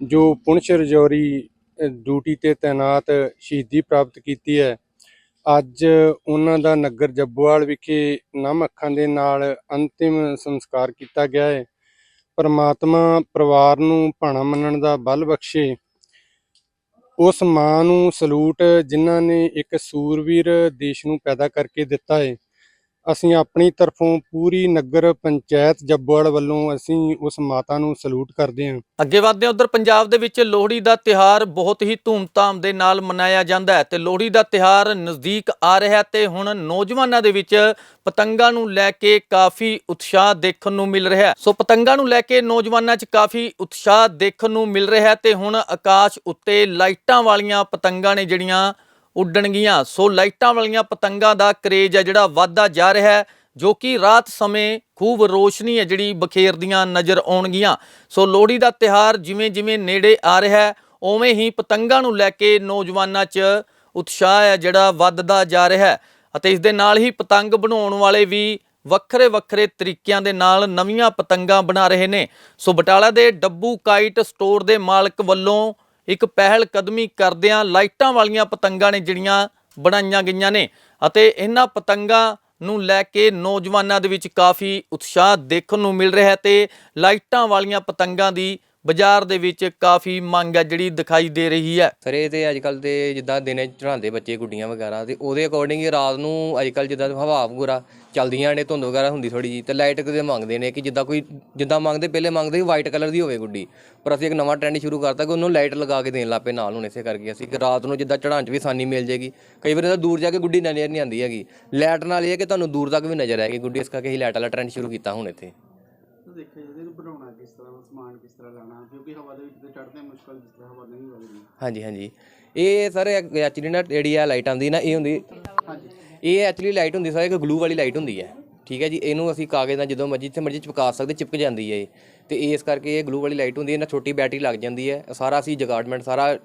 ਜੋ ਪੁੰਛ ਰਜੌਰੀ ਡਿਊਟੀ ਤੇ ਤਾਇਨਾਤ ਸ਼ਹੀਦੀ ਪ੍ਰਾਪਤ ਕੀਤੀ ਹੈ। ਅੱਜ ਉਹਨਾਂ ਦਾ ਨਗਰ ਜੱਬੋਵਾਲ ਵਿਖੇ ਨਮ ਅੱਖਾਂ ਦੇ ਨਾਲ ਅੰਤਿਮ ਸੰਸਕਾਰ ਕੀਤਾ ਗਿਆ ਹੈ। ਪਰਮਾਤਮਾ ਪਰਿਵਾਰ ਨੂੰ ਭਾਣਾ ਮੰਨਣ ਦਾ ਬਲ ਬਖਸ਼ੇ। ਉਸ ਮਾਂ ਨੂੰ ਸਲੂਟ ਜਿਨ੍ਹਾਂ ਨੇ ਇੱਕ ਸੂਰਵੀਰ ਦੇਸ਼ ਨੂੰ ਪੈਦਾ ਕਰਕੇ ਦਿੱਤਾ ਹੈ ਅਸੀਂ ਆਪਣੀ ਤਰਫੋਂ ਪੂਰੀ ਨਗਰ ਪੰਚਾਇਤ ਜੱਬੋਵਾਲ ਵੱਲੋਂ ਅਸੀਂ ਉਸ ਮਾਤਾ ਨੂੰ ਸਲੂਟ ਕਰਦੇ ਹਾਂ। ਅੱਗੇ ਵਧਦੇ ਹਾਂ, ਉਧਰ ਪੰਜਾਬ ਦੇ ਵਿੱਚ ਲੋਹੜੀ ਦਾ ਤਿਹਾਰ ਬਹੁਤ ਹੀ ਧੂਮਧਾਮ ਦੇ ਨਾਲ ਮਨਾਇਆ ਜਾਂਦਾ ਹੈ ਤੇ ਲੋਹੜੀ ਦਾ ਤਿਹਾਰ ਨਜ਼ਦੀਕ ਆ ਰਿਹਾ ਹੈ ਤੇ ਹੁਣ ਨੌਜਵਾਨਾਂ ਦੇ ਵਿੱਚ ਪਤੰਗਾਂ ਨੂੰ ਲੈ ਕੇ ਕਾਫੀ ਉਤਸ਼ਾਹ ਦੇਖਣ ਨੂੰ ਮਿਲ ਰਿਹਾ ਹੈ। ਸੋ ਪਤੰਗਾਂ ਨੂੰ ਲੈ ਕੇ ਨੌਜਵਾਨਾਂ 'ਚ ਕਾਫੀ ਉਤਸ਼ਾਹ ਦੇਖਣ ਨੂੰ ਮਿਲ ਰਿਹਾ ਹੈ ਤੇ ਹੁਣ ਆਕਾਸ਼ ਉੱਤੇ ਲਾਈਟਾਂ ਵਾਲੀਆਂ ਪਤੰਗਾਂ ਨੇ ਜਿਹੜੀਆਂ ਉੱਡਣਗੀਆਂ। ਸੋ ਲਾਈਟਾਂ ਵਾਲੀਆਂ ਪਤੰਗਾਂ ਦਾ ਕਰੇਜ ਹੈ ਜਿਹੜਾ ਵੱਧਦਾ ਜਾ ਰਿਹਾ ਹੈ, ਜੋ ਕਿ ਰਾਤ ਸਮੇਂ ਖੂਬ ਰੋਸ਼ਨੀ ਹੈ ਜਿਹੜੀ ਬਖੇਰਦੀਆਂ ਨਜ਼ਰ ਆਉਣਗੀਆਂ। ਸੋ ਲੋਹੜੀ ਦਾ ਤਿਹਾਰ ਜਿਵੇਂ ਜਿਵੇਂ ਨੇੜੇ ਆ ਰਿਹਾ ਹੈ, ਉਵੇਂ ਹੀ ਪਤੰਗਾਂ ਨੂੰ ਲੈ ਕੇ ਨੌਜਵਾਨਾਂ 'ਚ ਉਤਸ਼ਾਹ ਹੈ ਜਿਹੜਾ ਵੱਧਦਾ ਜਾ ਰਿਹਾ ਹੈ। ਅਤੇ ਇਸ ਦੇ ਨਾਲ ਹੀ ਪਤੰਗ ਬਣਾਉਣ ਵਾਲੇ ਵੀ ਵੱਖਰੇ ਵੱਖਰੇ ਤਰੀਕਿਆਂ ਦੇ ਨਾਲ ਨਵੀਆਂ ਪਤੰਗਾਂ ਬਣਾ ਰਹੇ ਨੇ। ਸੋ ਬਟਾਲਾ ਦੇ ਡੱਬੂ ਕਾਈਟ ਸਟੋਰ ਦੇ ਮਾਲਕ ਵੱਲੋਂ ਇੱਕ ਪਹਿਲ ਕਦਮੀ ਕਰਦਿਆਂ ਲਾਈਟਾਂ ਵਾਲੀਆਂ ਪਤੰਗਾਂ ਨੇ ਜਿਹੜੀਆਂ ਬਣਾਈਆਂ ਗਈਆਂ ਨੇ ਅਤੇ ਇਹਨਾਂ ਪਤੰਗਾਂ ਨੂੰ ਲੈ ਕੇ ਨੌਜਵਾਨਾਂ ਦੇ ਵਿੱਚ ਕਾਫੀ ਉਤਸ਼ਾਹ ਦੇਖਣ ਨੂੰ ਮਿਲ ਰਿਹਾ ਹੈ ਤੇ ਲਾਈਟਾਂ ਵਾਲੀਆਂ ਪਤੰਗਾਂ ਦੀ ਬਾਜ਼ਾਰ ਦੇ ਵਿੱਚ ਕਾਫੀ ਮੰਗ ਹੈ ਜਿਹੜੀ ਦਿਖਾਈ ਦੇ ਰਹੀ ਹੈ। ਸਰ ਇਹ ਤੇ ਅੱਜ ਕੱਲ ਤੇ ਜਿੱਦਾਂ ਦਿਨੇ ਚੜਾਉਂਦੇ ਬੱਚੇ ਗੁੱਡੀਆਂ ਵਗੈਰਾ ਤੇ ਉਹਦੇ ਅਕੋਰਡਿੰਗ ਹੀ ਰਾਤ ਨੂੰ ਅੱਜ ਕੱਲ ਜਿੱਦਾਂ ਹਵਾ ਵਗੈਰਾ ਚੱਲਦੀਆਂ ਨੇ ਧੁੰਦ ਵਗੈਰਾ ਹੁੰਦੀ ਥੋੜੀ ਜੀ ਤੇ ਲਾਈਟ ਕਿਤੇ ਮੰਗਦੇ ਨੇ ਕਿ ਜਿੱਦਾਂ ਕੋਈ ਜਿੱਦਾਂ ਮੰਗਦੇ ਪਹਿਲੇ ਮੰਗਦੇ ਵਾਈਟ ਕਲਰ ਦੀ ਹੋਵੇ ਗੁੱਡੀ। ਪਰ ਅਸੀਂ ਇੱਕ ਨਵਾਂ ਟ੍ਰੈਂਡ ਸ਼ੁਰੂ ਕਰਤਾ ਕਿ ਉਹਨੂੰ ਲਾਈਟ ਲਗਾ ਕੇ ਦੇਣ ਲੱਪੇ ਨਾਲ ਹੁਣ ਇਸੇ ਕਰਕੇ ਅਸੀਂ ਕਿ ਰਾਤ ਨੂੰ ਜਿੱਦਾਂ ਚੜਾਉਣ 'ਚ ਵੀ ਆਸਾਨੀ ਮਿਲ ਜੇਗੀ ਕਈ ਵਾਰ ਤਾਂ ਦੂਰ ਜਾ ਕੇ ਗੁੱਡੀ ਨਜ਼ਰ ਨਹੀਂ ਆਉਂਦੀ ਹੈਗੀ। ਲਾਈਟ ਨਾਲ ਇਹ ਹੈ ਕਿ ਤੁਹਾਨੂੰ ਦੂਰ ਤੱਕ ਵੀ ਨਜ਼ਰ ਆਏਗੀ ਗੁੱਡੀ ਇਸ ਕਰਕੇ ਅਸੀਂ ਲਾਈਟ ਵਾਲਾ ਟ੍ਰੈਂਡ ਸ਼ੁਰੂ ਕੀਤਾ ਹੁਣ ਇੱਥੇ। ਦੇਖਿਆ ਜਾਵੇ ਇਹਨੂੰ ਬਣਾਉਣਾ ਕਿਸ ਤਰ੍ਹਾਂ ਵਾ, ਸਮਾਨ ਕਿਸ ਤਰ੍ਹਾਂ ਲਾਣਾ ਕਿਉਂਕਿ ਹਵਾ ਦੇ ਵਿੱਚ ਤੇ ਚੜ੍ਹਦੇ ਮੁਸ਼ਕਲ ਜਿਸ ਤਰ੍ਹਾਂ ਹਵਾ ਨਹੀਂ ਵਗਦੀ ਹਾਂਜੀ ਹਾਂਜੀ। ਇਹ ਸਰ ਐਕਚੁਅਲੀ ਨਾ ਜਿਹੜੀ ਆ ਲਾਈਟ ਆਉਂਦੀ ਨਾ ਇਹ ਹੁੰਦੀ ਹਾਂਜੀ। ਇਹ ਐਕਚੁਅਲੀ ਲਾਈਟ ਹੁੰਦੀ ਸਰ ਇੱਕ ਗਲੂ ਵਾਲੀ ਲਾਈਟ ਹੁੰਦੀ ਹੈ। ਠੀਕ ਹੈ ਜੀ ਇਹਨੂੰ ਅਸੀਂ ਕਾਗਜ਼ ਨਾਲ ਜਦੋਂ ਮਰਜ਼ੀ ਤੇ ਮਰਜ਼ੀ ਚਿਪਕਾ ਸਕਦੇ ਚਿਪਕ ਜਾਂਦੀ ਹੈ ਇਹ। ਤੇ ਇਸ ਕਰਕੇ ਇਹ ਗਲੂ ਵਾਲੀ ਲਾਈਟ ਹੁੰਦੀ ਹੈ ਇਹਨਾਂ ਛੋਟੀ ਬੈਟਰੀ ਲੱਗ ਜਾਂਦੀ ਹੈ। ਸਾਰਾ ਅਸੀਂ ਜਗਾਰਡਮੈਂਟ ਸਾਰਾ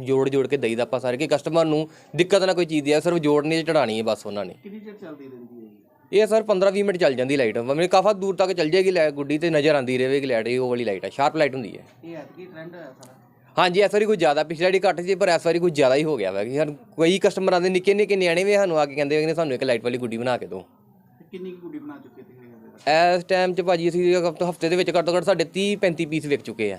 ਜੋੜ ਜੋੜ ਕੇ ਦਈਦਾ ਆਪਾਂ ਸਾਰੇ ਕਿ ਕਸਟਮਰ ਨੂੰ ਦਿੱਕਤ ਨਾ ਕੋਈ ਚੀਜ਼ ਦੀ ਹੈ ਸਿਰਫ ਜੋੜਨੀ ਤੇ ਚੜਾਣੀ ਹੈ ਬਸ ਉਹਨਾਂ ਨੇ। ਕਿੰਨੀ ਚਿਰ ਚੱਲਦੀ ਰਹਿੰਦੀ ਹੈ ਜੀ? ਇਹ ਸਰ 15-20 ਮਿੰਟ ਚੱਲ ਜਾਂਦੀ ਲਾਈਟ। ਮਤਲਬ ਕਾਫੀ ਦੂਰ ਤੱਕ ਚੱਲ ਜਾਏਗੀ ਲਾਈਟ ਗੁੱਡੀ ਤੇ ਨਜ਼ਰ ਆਉਂਦੀ ਰਹੇਗੀ ਲਾਈਟ ਇਹ ਉਹ ਵਾਲੀ ਲਾਈਟ ਹੈ ਸ਼ਾਰਪ ਲਾਈਟ ਹੁੰਦੀ ਹੈ। ਇਹ ਐਤਕੀ ਟ੍ਰੈਂਡ ਹੋਇਆ ਸਾਰਾ। ਹਾਂਜੀ ਇਸ ਵਾਰੀ ਕੁਝ ਜ਼ਿਆਦਾ ਪਿਛਲੀ ਵਾਰੀ ਘੱਟ ਸੀ ਪਰ ਇਸ ਵਾਰੀ ਕੁਝ ਜ਼ਿਆਦਾ ਹੀ ਹੋ ਗਿਆ ਵਾ ਕਿ ਸਾਨੂੰ ਕਈ ਕਸਟਮਰਾਂ ਦੇ ਨਿੱਕੇ ਨਿੱਕੇ ਨਿਆਣੇ ਵੀ ਸਾਨੂੰ ਆ ਕੇ ਕਹਿੰਦੇ ਕਿ ਸਾਨੂੰ ਇੱਕ ਲਾਈਟ ਵਾਲੀ ਗੁੱਡੀ ਬਣਾ ਕੇ ਦਿਓ। ਤੇ ਕਿੰਨੀ ਕੁ ਗੁੱਡੀ ਬਣਾ ਚੁੱਕੇ ਤੁਸੀਂ ਹਜੇ ਤੱਕ? ਇਸ ਟਾਈਮ 'ਚ ਭਾਜੀ ਅਸੀਂ ਹਫ਼ਤੇ ਦੇ ਵਿੱਚ ਘੱਟੋ ਘੱਟ ਸਾਡੇ 30 35 ਪੀਸ ਵਿਕ ਚੁੱਕੇ ਆ।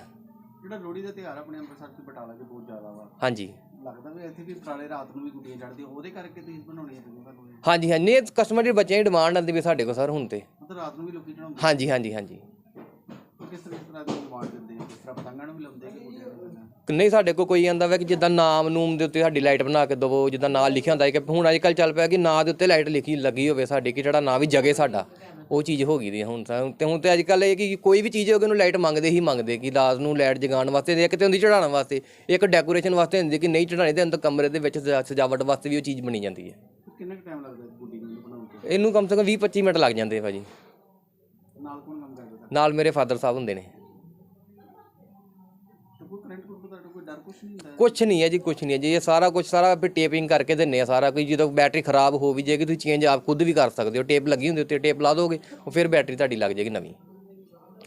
ਜਿਹੜਾ ਲੋਹੜੀ ਦਾ ਤਿਉਹਾਰ ਆਪਣੇ ਅੰਮ੍ਰਿਤਸਰ ਚ ਬਟਾਲਾ ਚ ਬਹੁਤ ਜ਼ਿਆਦਾ ਵਾ। ਹਾਂਜੀ। ਲੱਗਦਾ ਵੀ ਇੱਥੇ ਵੀ ਬਟਾਲੇ ਰਾਤ ਨੂੰ ਵੀ ਗੁੱਡੀਆਂ ਚੜ੍ਹਦੀਆਂ ਉਹਦੇ ਕਰਕੇ ਤੁਸੀਂ ਬਣਾਉਣੀਆਂ ਪਈਆਂ ਤੁਹਾਨੂੰ ਇਹ। ਹਾਂਜੀ ਹਾਂਜੀ। ਨਹੀਂ ਕਸਟਮਰ ਦੇ ਬੱਚਿਆਂ ਦੀ ਡਿਮਾਂਡ ਆਉਂਦੀ ਵੀ ਸਾਡੇ ਕੋਲ ਸਰ ਹੁਣ ਤੇ। ਮਤਲਬ ਰਾਤ ਨੂੰ ਵੀ ਲੋਕੀ ਚੜਾਉਂਦੇ ਹਾਂਜੀ ਹਾਂਜੀ ਹਾਂਜੀ। ਉਹ ਕਿਸ ਤਰ੍ਹਾਂ ਕਿਸ ਤਰ੍ਹਾਂ ਦੀ ਡਿਮਾਂਡ ਦਿੰਦੇ ਆ? ਕਿਸ ਤਰ੍ਹਾਂ ਪਤੰਗਾਂ ਨੂੰ ਵੀ ਲਾਉਂਦੇ ਕਿ ਗੁੱਡੀਆਂ ਨੂੰ ਲਾਉਂਦੇ ਆ? ਨਹੀਂ ਸਾਡੇ ਕੋਲ ਕੋਈ ਆਂਦਾ ਵਾ ਕਿ ਜਿੱਦਾਂ ਨਾਮ ਨੂਮ ਦੇ ਉੱਤੇ ਸਾਡੀ ਲਾਈਟ ਬਣਾ ਕੇ ਦਵੋ ਜਿੱਦਾਂ ਨਾਂ ਲਿਖਿਆ ਹੁੰਦਾ ਹੈ ਕਿ ਹੁਣ ਅੱਜ ਕੱਲ ਚੱਲ ਪਿਆ ਕਿ ਨਾਂ ਦੇ ਉੱਤੇ ਲਾਈਟ ਲਿਖੀ ਲੱਗੀ ਹੋਵੇ ਸਾਡੇ ਕਿ ਜਿਹੜਾ ਨਾਂ ਵੀ ਜਗੇ ਸਾਡਾ। ਉਹ ਚੀਜ਼ ਹੋ ਗਈ ਦੀ ਹੁਣ ਤਾਂ ਤੇ ਹੁਣ ਤੇ ਅੱਜ ਕੱਲ ਇਹ ਕਿ ਕੋਈ ਵੀ ਚੀਜ਼ ਹੋਵੇ ਉਹਨੂੰ ਲਾਈਟ ਮੰਗਦੇ ਹੀ ਮੰਗਦੇ ਕਿ ਰਾਤ ਨੂੰ ਲਾਈਟ ਜਗਾਉਣ ਵਾਸਤੇ ਇੱਕ ਤੇ ਹੁੰਦੀ ਚੜਾਉਣ ਵਾਸਤੇ ਇੱਕ ਡੈਕੋਰੇਸ਼ਨ ਵਾਸਤੇ ਹੁੰਦੀ ਕਿ ਨਹੀਂ ਚੜਾਣੀ ਤੇ ਅੰਦਰ ਕਮਰੇ ਦੇ ਵਿੱਚ ਸਜਾ- ਸਜਾਵਟ ਵਾਸਤੇ ਵੀ ਉਹ ਚੀਜ਼ ਬਣੀ ਜਾਂਦੀ ਹੈ ਕਿੰਨਾ ਕੁ ਟਾਈਮ ਲੱਗਦਾ ਇਸ ਗੁੱਡੀ ਨੂੰ ਬਣਾਉਣ ਤੇ? ਇਹਨੂੰ ਕਮ ਸੇ ਕਮ 20 25 ਮਿੰਟ ਲੱਗ ਜਾਂਦੇ ਆ ਭਾਜੀ। ਨਾਲ ਕੌਣ ਕੰਮ ਕਰਦਾ ਨਾਲ ਮੇਰੇ ਫਾਦਰ ਸਾਹਿਬ ਹੁੰਦੇ ਨੇ। ਤੇ ਕੋਈ ਕਰੰਟ ਕੋਲ ਤੁਹਾਡਾ ਕੋਈ ਡਰ ਕੁਛ ਨਹੀਂ ਹੁੰਦਾ? ਕੁਛ ਨਹੀਂ ਹੈ ਜੀ ਕੁਛ ਨਹੀਂ ਹੈ ਜੀ। ਇਹ ਸਾਰਾ ਕੁਝ ਸਾਰਾ ਫਿਰ ਟੇਪਿੰਗ ਕਰਕੇ ਦਿੰਨੇ ਆ ਸਾਰਾ ਕੋਈ ਜਦੋਂ ਬੈਟਰੀ ਖਰਾਬ ਹੋ ਵੀ ਜਾਏਗੀ ਤੁਸੀਂ ਚੇਂਜ ਆਪ ਖੁਦ ਵੀ ਕਰ ਸਕਦੇ ਹੋ। ਟੇਪ ਲੱਗੀ ਹੁੰਦੀ ਉੱਤੇ ਟੇਪ ਲਾ ਦੋਗੇ ਉਹ ਫਿਰ ਬੈਟਰੀ ਤੁਹਾਡੀ ਲੱਗ ਜਾਏਗੀ ਨਵੀਂ।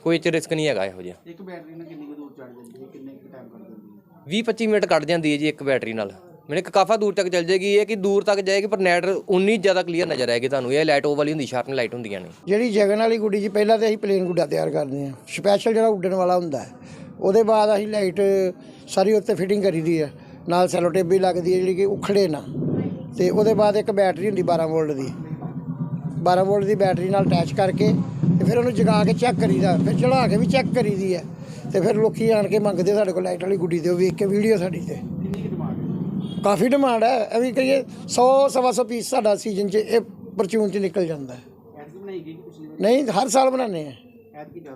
ਕੋਈ ਇਹ 'ਚ ਰਿਸਕ ਨਹੀਂ ਹੈਗਾ ਇਹੋ ਜਿਹਾ। ਇੱਕ ਬੈਟਰੀ ਨਾਲ ਕਿੰਨੀ ਕੁ ਦੂਰ ਚੜ ਜਾਂਦੀ ਹੈ ਕਿੰਨੇ ਕੁ ਟਾਈਮ ਕੱਢ ਜਾਂਦੀ ਹੈ? 20 25 ਮਿੰਟ ਕੱਢ ਜਾਂਦੀ ਹੈ ਜੀ ਇੱਕ ਬੈਟਰੀ ਨਾਲ। ਮੈਨੇ ਕਾਫਾ ਦੂਰ ਤੱਕ ਚੱਲ ਜਾਏਗੀ, ਇਹ ਕਿ ਦੂਰ ਤੱਕ ਜਾਏਗੀ, ਪਰ ਨੈਟ ਉਨੀ ਜ਼ਿਆਦਾ ਕਲੀਅਰ ਨਜ਼ਰ ਆਏਗੀ ਤੁਹਾਨੂੰ। ਇਹ ਲਾਈਟ ਉਹ ਵਾਲੀ ਹੁੰਦੀ ਸ਼ਾਰਪ ਲਾਈਟ ਹੁੰਦੀਆਂ ਨੇ। ਜਿਹੜੀ ਜਗਨ ਵਾਲੀ ਗੁੱਡੀ ਜੀ, ਪਹਿਲਾਂ ਤੇ ਅਸੀਂ ਪਲੇਨ ਗੁੱਡਾ ਤਿਆਰ ਕਰਦੇ ਹਾਂ। ਸਪੈਸ਼ਲ ਜਿਹੜਾ ਉੱਡਣ ਵਾਲਾ ਹੁੰਦਾ ਹੈ, ਉਹਦੇ ਬਾਅਦ ਅਸੀਂ ਲਾਈਟ ਸਾਰੀ ਉੱਤੇ ਫਿਟਿੰਗ ਕਰੀਦੀ ਹੈ। ਨਾਲ ਸੈਲੋ ਟੇਪ ਵੀ ਲੱਗਦੀ ਹੈ, ਜਿਹੜੀ ਕਿ ਉਖੜੇ ਨਾ। ਤੇ ਉਹਦੇ ਬਾਅਦ ਇੱਕ ਬੈਟਰੀ ਹੁੰਦੀ 12 ਵੋਲਟ ਦੀ। 12 ਵੋਲਟ ਦੀ ਬੈਟਰੀ ਨਾਲ ਅਟੈਚ ਕਰਕੇ ਤੇ ਫਿਰ ਉਹਨੂੰ ਜਗਾ ਕੇ ਚੈੱਕ ਕਰੀਦਾ ਫਿਰ ਚੜਾ ਕੇ ਵੀ ਚੈੱਕ ਕਰੀਦੀ ਹੈ। ਤੇ ਫਿਰ ਲੋਕੀ ਆਣ ਕੇ ਮੰਗਦੇ ਸਾਡੇ ਕੋਲ ਲਾਈਟ ਵਾਲੀ ਗੁੱਡੀ ਦਿਓ ਵੇਖ ਕੇ ਵੀਡੀਓ ਸਾਡੀ ਤੇ। ਕਾਫੀ ਡਿਮਾਂਡ ਹੈ। ਐਵੇਂ ਕਹੀਏ 100 ਸਵਾ ਸੌ ਪੀਸ ਸਾਡਾ ਸੀਜ਼ਨ 'ਚ ਇਹ ਪਰਚੂਨ 'ਚ ਨਿਕਲ ਜਾਂਦਾ ਹੈ। ਨਹੀਂ? ਹਰ ਸਾਲ ਬਣਾਉਂਦੇ ਆ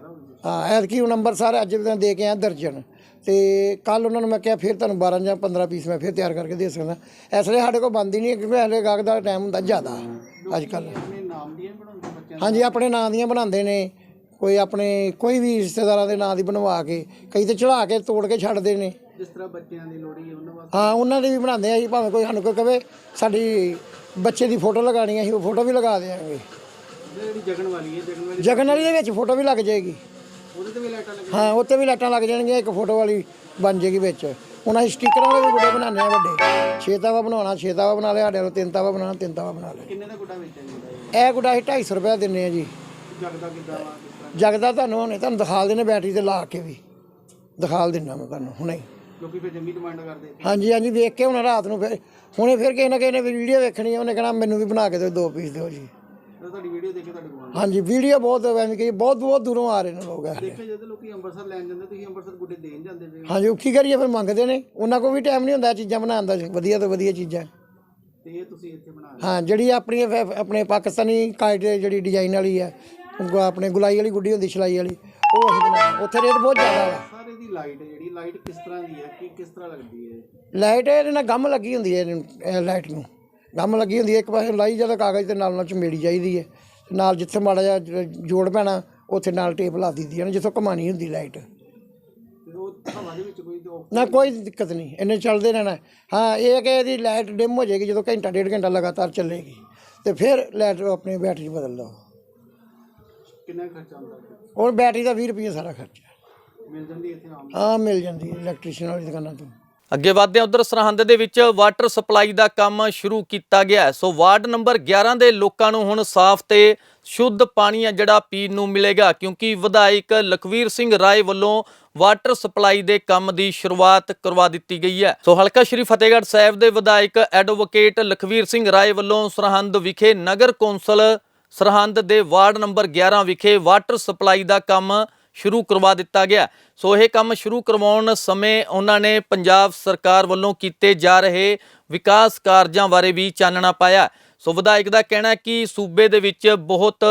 ਹੋ। ਐਤਕੀ ਹੁਣ ਅੰਮ੍ਰਿਤਸਰ ਅੱਜ ਮੈਂ ਦੇ ਕੇ ਆਇਆ ਦਰਜਨ। ਤੇ ਕੱਲ ਉਹਨਾਂ ਨੂੰ ਮੈਂ ਕਿਹਾ ਫਿਰ ਤੁਹਾਨੂੰ 12 ਜਾਂ 15 ਪੀਸ ਮੈਂ ਫਿਰ ਤਿਆਰ ਕਰਕੇ ਦੇ ਸਕਦਾ। ਇਸ ਲਈ ਸਾਡੇ ਕੋਲ ਬੰਦ ਹੀ ਨਹੀਂ ਹੈ ਕਿਉਂਕਿ ਹਲੇ ਗਾਹਕ ਦਾ ਟਾਈਮ ਹੁੰਦਾ ਜ਼ਿਆਦਾ ਅੱਜ ਕੱਲ ਹਾਂਜੀ ਆਪਣੇ ਨਾਂ ਦੀਆਂ ਬਣਾਉਂਦੇ ਨੇ। ਕੋਈ ਆਪਣੇ ਕੋਈ ਵੀ ਰਿਸ਼ਤੇਦਾਰਾਂ ਦੇ ਨਾਂ ਦੀ ਬਣਵਾ ਕੇ ਕਈ ਤੇ ਚੜਾ ਕੇ ਤੋੜ ਕੇ ਛੱਡਦੇ ਨੇ। ਜਿਸ ਤਰ੍ਹਾਂ ਬੱਚਿਆਂ ਦੀ ਲੋੜੀ ਹੈ ਉਹਨਾਂ ਵਾਸਤੇ ਹਾਂ ਉਹਨਾਂ ਦੀ ਵੀ ਬਣਾਉਂਦੇ ਆ ਜੀ ਭਾਵੇਂ ਕੋਈ ਸਾਨੂੰ ਕੋਈ ਕਵੇ ਸਾਡੀ ਬੱਚੇ ਦੀ ਫੋਟੋ ਲਗਾਣੀ ਹੈ ਅਸੀਂ ਉਹ ਫੋਟੋ ਵੀ ਲਗਾ ਦੇਵਾਂਗੇ ਜਿਹੜੀ ਜਗਣ ਵਾਲੀ ਹੈ ਜਗਣ ਵਾਲੀ ਜਗਨ ਵਾਲੀ ਦੇ ਵਿੱਚ ਫੋਟੋ ਵੀ ਲੱਗ ਜਾਏਗੀ। ਉਹਦੇ ਤੇ ਵੀ ਲਾਈਟਾਂ ਲੱਗੀਆਂ? ਹਾਂ ਉੱਤੇ ਵੀ ਲਾਈਟਾਂ ਲੱਗ ਜਾਣਗੀਆਂ ਇੱਕ ਫੋਟੋ ਵਾਲੀ ਬਣ ਜਾਏਗੀ ਵਿੱਚ। ਹੁਣ ਅਸੀਂ ਸਟicker ਵਾਲੇ ਵੀ ਗੁੱਡੇ ਬਣਾਉਂਦੇ ਆ ਵੱਡੇ। ਛੇ ਤਾਵਾ ਬਣਾਉਣਾ ਛੇ ਤਾਵਾ ਬਣਾ ਲਿਆ ਸਾਡੇ ਕੋਲ ਤਿੰਨ ਤਾਵਾ ਬਣਾਉਣਾ ਤਿੰਨ ਤਾਵਾ ਬਣਾ ਲਿਆ। ਕਿੰਨੇ ਦਾ ਗੁੱਡਾ ਵੇਚਿਆ ਜਾਂਦਾ ਹੈ ਇਹ ਗੁੱਡਾ ਅਸੀਂ 250 ਰੁਪਏ ਦਿੰਨੇ ਆ ਜੀ। ਜਗਦਾ ਕਿੱਦਾਂ ਵਾ? ਕਿਸ ਤਰ੍ਹਾਂ? ਜਗਦਾ ਤੁਹਾਨੂੰ ਹੁਣੇ ਤੁਹਾਨੂੰ ਦਿਖਾ ਦੇਣੇ ਬੈਟਰੀ ਤੇ ਲਾ ਕੇ ਵੀ। ਦਿਖਾ ਦਿੰਦਾ ਮੈਂ ਤੁਹਾਨੂੰ ਹੁਣੇ। ਲੋਕੀ ਫਿਰ ਜੰਮੀ ਡਿਮਾਂਡ ਕਰਦੇ। ਹਾਂਜੀ ਹਾਂਜੀ ਵੇਖ ਕੇ ਹੁਣ ਰਾਤ ਨੂੰ ਫਿਰ ਹੁਣੇ ਫਿਰ ਕਿਸੇ ਨਾ ਕਿਸੇ ਨੇ ਵੀਡੀਓ ਵੇਖਣੀ ਆ ਉਹਨੇ ਕਹਿਣਾ ਮੈਨੂੰ ਵੀ ਬਣਾ ਕੇ ਦਿਓ ਦੋ ਪੀਸ ਦਿਓ ਜੀ। ਤੁਹਾਡੀ ਵੀਡੀਓ ਦੇਖ ਕੇ ਤੁਹਾਡੇ ਕੋਲ ਹਾਂਜੀ ਵੀਡੀਓ ਬਹੁਤ ਐਵੇਂ ਕਿ ਬਹੁਤ ਬਹੁਤ ਦੂਰੋਂ ਆ ਰਹੇ ਨੇ ਲੋਕ ਇਹ। ਜਦੋਂ ਲੋਕੀ ਅੰਮ੍ਰਿਤਸਰ ਲੈਣ ਜਾਂਦੇ ਤੁਸੀਂ ਅੰਮ੍ਰਿਤਸਰ ਗੁੱਡੇ ਦੇਣ ਜਾਂਦੇ ਪਏ ਹੋ। ਹਾਂਜੀ ਉਹ ਕੀ ਕਰੀਏ ਫਿਰ ਮੰਗਦੇ ਨੇ। ਉਹਨਾਂ ਕੋਲ ਵੀ ਟਾਈਮ ਨਹੀਂ ਹੁੰਦਾ ਇਹ ਚੀਜ਼ਾਂ ਬਣਾਉਣ ਦਾ ਵਧੀਆ ਤੋਂ ਵਧੀਆ ਚੀਜ਼ਾਂ। ਤੇ ਇਹ ਤੁਸੀਂ ਇੱਥੇ ਬਣਾ ਰਹੇ ਹਾਂ। ਜਿਹੜੀ ਆਪਣੀ ਫ- ਆਪਣੇ ਪਾਕਿਸਤਾਨੀ ਕਾਇਟ ਜਿਹੜੀ ਡਿਜ਼ਾਈਨ ਵਾਲੀ ਹੈ ਉਹ ਆਪਣੇ ਗੁਲਾਈ ਵਾਲੀ ਗੁੱਡੀ ਹੁੰਦੀ ਸਿਲਾਈ ਵਾਲੀ ਉਹ ਅਸੀਂ ਬਣਾਈ ਉੱਥੇ ਰੇਟ ਬਹੁਤ ਜ਼ਿਆਦਾ ਵਾ। ਸਰ ਇਹਦੀ ਲਾਈਟ ਜਿਹੜੀ ਲਾਈਟ ਕਿਸ ਤਰ੍ਹਾਂ ਦੀ ਹੈ? ਕੀ ਕਿਸ ਤਰ੍ਹਾਂ ਲੱਗਦੀ ਹੈ? ਲਾਈਟ ਇਹਦੇ ਨਾਲ ਗੰਮ ਲੱਗੀ ਹੁੰਦੀ ਹੈ ਇਹਨੂੰ, ਇਹ ਲਾਈਟ ਨੂੰ। ਗੰਮ ਲੱਗੀ ਹੁੰਦੀ ਹੈ ਇੱਕ ਪਾਸੇ ਲਾਈ ਜਦੋਂ ਕਾਗਜ਼ ਤੇ ਨਾਲ ਨਾਲ ਚਮੇੜੀ ਚਾਹੀਦੀ ਹੈ। ਤੇ ਨਾਲ ਜਿੱਥੇ ਮਾੜਾ ਜਿਹਾ ਜ- ਜੋੜ ਪੈਣਾ ਉੱਥੇ ਨਾਲ ਟੇਪ ਲਾ ਦਿੱਤੀ ਹੈ ਨਾ ਜਿੱਥੋਂ ਕਮਾਣੀ ਹੁੰਦੀ ਲਾਈਟ। ਤੇ ਉਹ ਹਵਾ ਦੇ ਵਿੱਚ ਕੋਈ ਦੋ ਨਾ ਕੋਈ ਦਿੱਕਤ ਨਹੀਂ ਇਹਨੇ ਚੱਲਦੇ ਰਹਿਣਾ। ਹਾਂ ਇਹ ਹੈ ਕਿ ਇਹਦੀ ਲਾਈਟ ਡਿਮ ਹੋ ਜਾਏਗੀ ਜਦੋਂ ਘੰਟਾ ਡੇਢ ਘੰਟਾ ਲਗਾਤਾਰ ਚੱਲੇਗੀ। ਤੇ ਫਿਰ ਲਾਈਟ ਆਪਣੀ ਬੈਟਰੀ ਬਦਲ ਲਓ। ਕਿੰਨਾ ਖਰਚਾ ਆਉਂਦਾ ਹੈ? ਹੁਣ ਬੈਟਰੀ ਦਾ 20 ਰੁਪਏ ਸਾਰਾ ਖਰਚਾ ਮਿਲ ਜਾਂਦੀ ਇੱਥੇ ਆਮ ਹਾਂ ਮਿਲ ਜਾਂਦੀ ਹੈ ਇਲੈਕਟ੍ਰੀਸ਼ੀਅਨ ਵਾਲੀ ਦੁਕਾਨਾਂ ਤੋਂ ਅੱਗੇ ਵਧਦੇ ਹਾਂ ਉਧਰ ਸਰਹੰਦ ਦੇ ਵਿੱਚ ਵਾਟਰ ਸਪਲਾਈ ਦਾ ਕੰਮ ਸ਼ੁਰੂ ਕੀਤਾ ਗਿਆ ਹੈ। ਸੋ ਵਾਰਡ ਨੰਬਰ 11 ਦੇ ਲੋਕਾਂ ਨੂੰ ਹੁਣ ਸਾਫ਼ ਤੇ ਸ਼ੁੱਧ ਪਾਣੀ ਆ ਜਿਹੜਾ ਪੀਣ ਨੂੰ ਮਿਲੇਗਾ ਕਿਉਂਕਿ ਵਿਧਾਇਕ ਲਖਵੀਰ ਸਿੰਘ ਰਾਏ ਵੱਲੋਂ ਵਾਟਰ ਸਪਲਾਈ ਦੇ ਕੰਮ ਦੀ ਸ਼ੁਰੂਆਤ ਕਰਵਾ ਦਿੱਤੀ ਗਈ ਹੈ ਸੋ ਹਲਕਾ ਸ਼੍ਰੀ ਫਤਿਹਗੜ੍ਹ ਸਾਹਿਬ ਦੇ ਵਿਧਾਇਕ ਐਡਵੋਕੇਟ ਲਖਵੀਰ ਸਿੰਘ ਰਾਏ ਵੱਲੋਂ ਸਰਹੰਦ ਵਿਖੇ ਨਗਰ ਕੌਂਸਲ ਸਰਹੰਦ ਦੇ ਵਾਰਡ ਨੰਬਰ 11 ਵਿਖੇ ਵਾਟਰ ਸਪਲਾਈ ਦਾ ਕੰਮ ਸ਼ੁਰੂ ਕਰਵਾ ਦਿੱਤਾ ਗਿਆ। ਸੋ ਇਹ ਕੰਮ ਸ਼ੁਰੂ ਕਰਵਾਉਣ ਸਮੇਂ ਉਹਨਾਂ ਨੇ ਪੰਜਾਬ ਸਰਕਾਰ ਵੱਲੋਂ ਕੀਤੇ ਜਾ ਰਹੇ ਵਿਕਾਸ ਕਾਰਜਾਂ ਬਾਰੇ ਵੀ ਚਾਨਣਾ ਪਾਇਆ। ਸੋ ਵਿਧਾਇਕ ਦਾ ਕਹਿਣਾ ਹੈ ਕਿ ਸੂਬੇ ਦੇ ਵਿੱਚ ਬਹੁਤ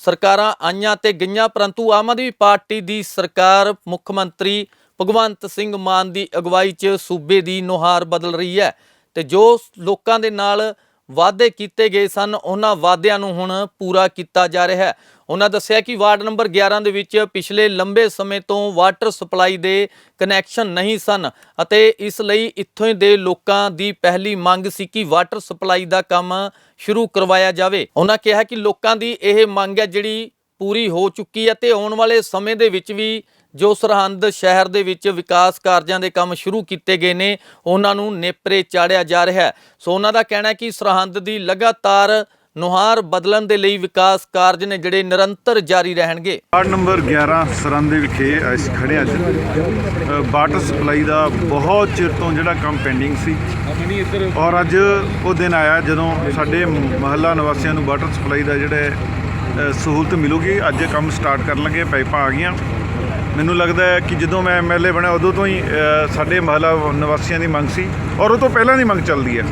ਸਰਕਾਰਾਂ ਆਈਆਂ ਤੇ ਗਈਆਂ, ਪਰੰਤੂ ਆਮ ਆਦਮੀ ਪਾਰਟੀ ਦੀ ਸਰਕਾਰ ਮੁੱਖ ਮੰਤਰੀ ਭਗਵੰਤ ਸਿੰਘ ਮਾਨ ਦੀ ਅਗਵਾਈ 'ਚ ਸੂਬੇ ਦੀ ਨੁਹਾਰ ਬਦਲ ਰਹੀ ਹੈ ਤੇ ਜੋ ਲੋਕਾਂ ਦੇ ਨਾਲ ਵਾਅਦੇ ਕੀਤੇ ਗਏ ਸਨ। ਉਹਨਾਂ ਵਾਅਦਿਆਂ ਨੂੰ ਹੁਣ ਪੂਰਾ ਕੀਤਾ ਜਾ ਰਿਹਾ ਹੈ। ਉਹਨਾਂ ਦੱਸਿਆ ਕਿ ਵਾਰਡ ਨੰਬਰ 11 ਦੇ ਵਿੱਚ ਪਿਛਲੇ ਲੰਬੇ ਸਮੇਂ ਤੋਂ ਵਾਟਰ ਸਪਲਾਈ ਦੇ ਕਨੈਕਸ਼ਨ ਨਹੀਂ ਸਨ ਅਤੇ ਇਸ ਲਈ ਇੱਥੋਂ ਦੇ ਲੋਕਾਂ ਦੀ ਪਹਿਲੀ ਮੰਗ ਸੀ ਕਿ ਵਾਟਰ ਸਪਲਾਈ ਦਾ ਕੰਮ ਸ਼ੁਰੂ ਕਰਵਾਇਆ ਜਾਵੇ। ਉਹਨਾਂ ਕਿਹਾ ਕਿ ਲੋਕਾਂ ਦੀ ਇਹ ਮੰਗ ਹੈ ਜਿਹੜੀ ਪੂਰੀ ਹੋ ਚੁੱਕੀ ਹੈ ਤੇ ਆਉਣ ਵਾਲੇ ਸਮੇਂ ਦੇ ਵਿੱਚ ਵੀ ਜੋ ਸਰਹੰਦ ਸ਼ਹਿਰ ਦੇ ਵਿੱਚ ਵਿਕਾਸ ਕਾਰਜਾਂ ਦੇ ਕੰਮ ਸ਼ੁਰੂ ਕੀਤੇ ਗਏ ਨੇ, ਉਹਨਾਂ ਨੂੰ ਨੇਪਰੇ ਚਾੜਿਆ ਜਾ ਰਿਹਾ ਹੈ। ਸੋ ਉਹਨਾਂ ਦਾ ਕਹਿਣਾ ਹੈ ਕਿ ਸਰਹੰਦ ਦੀ ਲਗਾਤਾਰ ਨੁਹਾਰ ਬਦਲਣ ਦੇ ਲਈ ਵਿਕਾਸ ਕਾਰਜ ਨੇ ਜਿਹੜੇ ਨਿਰੰਤਰ ਜਾਰੀ ਰਹਿਣਗੇ। ਵਾਰਡ ਨੰਬਰ 11 ਸਰੰਦੇ ਵਿਖੇ ਅਸੀਂ ਖੜੇ ਅੱਜ। ਵਾਟਰ ਸਪਲਾਈ ਦਾ ਬਹੁਤ ਚਿਰ ਤੋਂ ਜਿਹੜਾ ਕੰਮ ਪੈਂਡਿੰਗ ਸੀ। ਔਰ ਅੱਜ ਉਹ ਦਿਨ ਆਇਆ ਜਦੋਂ ਸਾਡੇ ਮਹੱਲਾ ਨਿਵਾਸੀਆਂ ਨੂੰ ਵਾਟਰ ਸਪਲਾਈ ਦਾ ਜਿਹੜਾ ਸਹੂਲਤ ਮਿਲੂਗੀ। ਅੱਜ ਇਹ ਕੰਮ ਸਟਾਰਟ ਕਰਨ ਲੱਗੇ, ਪਾਈਪਾਂ ਆ ਗਈਆਂ। ਮੈਨੂੰ ਲੱਗਦਾ ਹੈ ਕਿ ਜਦੋਂ ਮੈਂ ਐਮਐਲਏ ਬਣਿਆ, ਉਦੋਂ ਤੋਂ ਹੀ ਸਾਡੇ ਮਹੱਲਾ ਨਿਵਾਸੀਆਂ ਦੀ ਮੰਗ ਸੀ ਔਰ ਉਹ ਤੋਂ ਪਹਿਲਾਂ ਦੀ ਮੰਗ ਚੱਲਦੀ ਹੈ।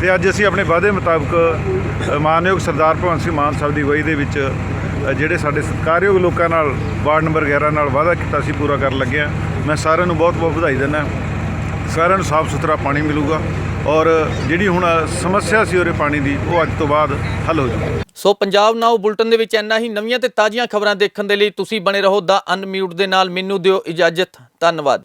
ਤੇ ਅੱਜ ਅਸੀਂ ਆਪਣੇ ਵਾਅਦੇ ਮੁਤਾਬਕ ਮਾਨਯੋਗ ਸਰਦਾਰ ਭਗਵੰਤ ਸਿੰਘ ਮਾਨ ਸਾਹਿਬ ਦੀ ਅਗਵਾਈ ਦੇ ਵਿੱਚ ਜਿਹੜੇ ਸਾਡੇ ਸਤਿਕਾਰਯੋਗ ਲੋਕਾਂ ਨਾਲ ਵਾਰਡ ਨੰਬਰ 11 ਨਾਲ ਵਾਅਦਾ ਕੀਤਾ ਸੀ, ਪੂਰਾ ਕਰਨ ਲੱਗਿਆ ਮੈਂ ਸਾਰਿਆਂ ਨੂੰ ਬਹੁਤ ਬਹੁਤ ਵਧਾਈ ਦਿੰਦਾ ਸਾਰਿਆਂ ਨੂੰ ਸਾਫ਼ ਸੁਥਰਾ ਪਾਣੀ ਮਿਲੂਗਾ ਔਰ ਜਿਹੜੀ ਹੁਣ ਸਮੱਸਿਆ ਸੀ ਉਹਦੇ ਪਾਣੀ ਦੀ, ਉਹ ਅੱਜ ਤੋਂ ਬਾਅਦ ਹੱਲ ਹੋ ਜਾਊਗੀ ਸੋ ਪੰਜਾਬ ਨਾਓ ਬੁਲਟਨ ਦੇ ਵਿੱਚ ਇੰਨਾ ਹੀ। ਨਵੀਆਂ ਤੇ ਤਾਜ਼ੀਆਂ ਖਬਰਾਂ ਦੇਖਣ ਦੇ ਲਈ ਤੁਸੀਂ ਬਣੇ ਰਹੋ ਦਾ ਅਨਮਿਊਟ ਦੇ ਨਾਲ। ਮੈਨੂੰ ਦਿਓ ਇਜਾਜ਼ਤ। ਧੰਨਵਾਦ।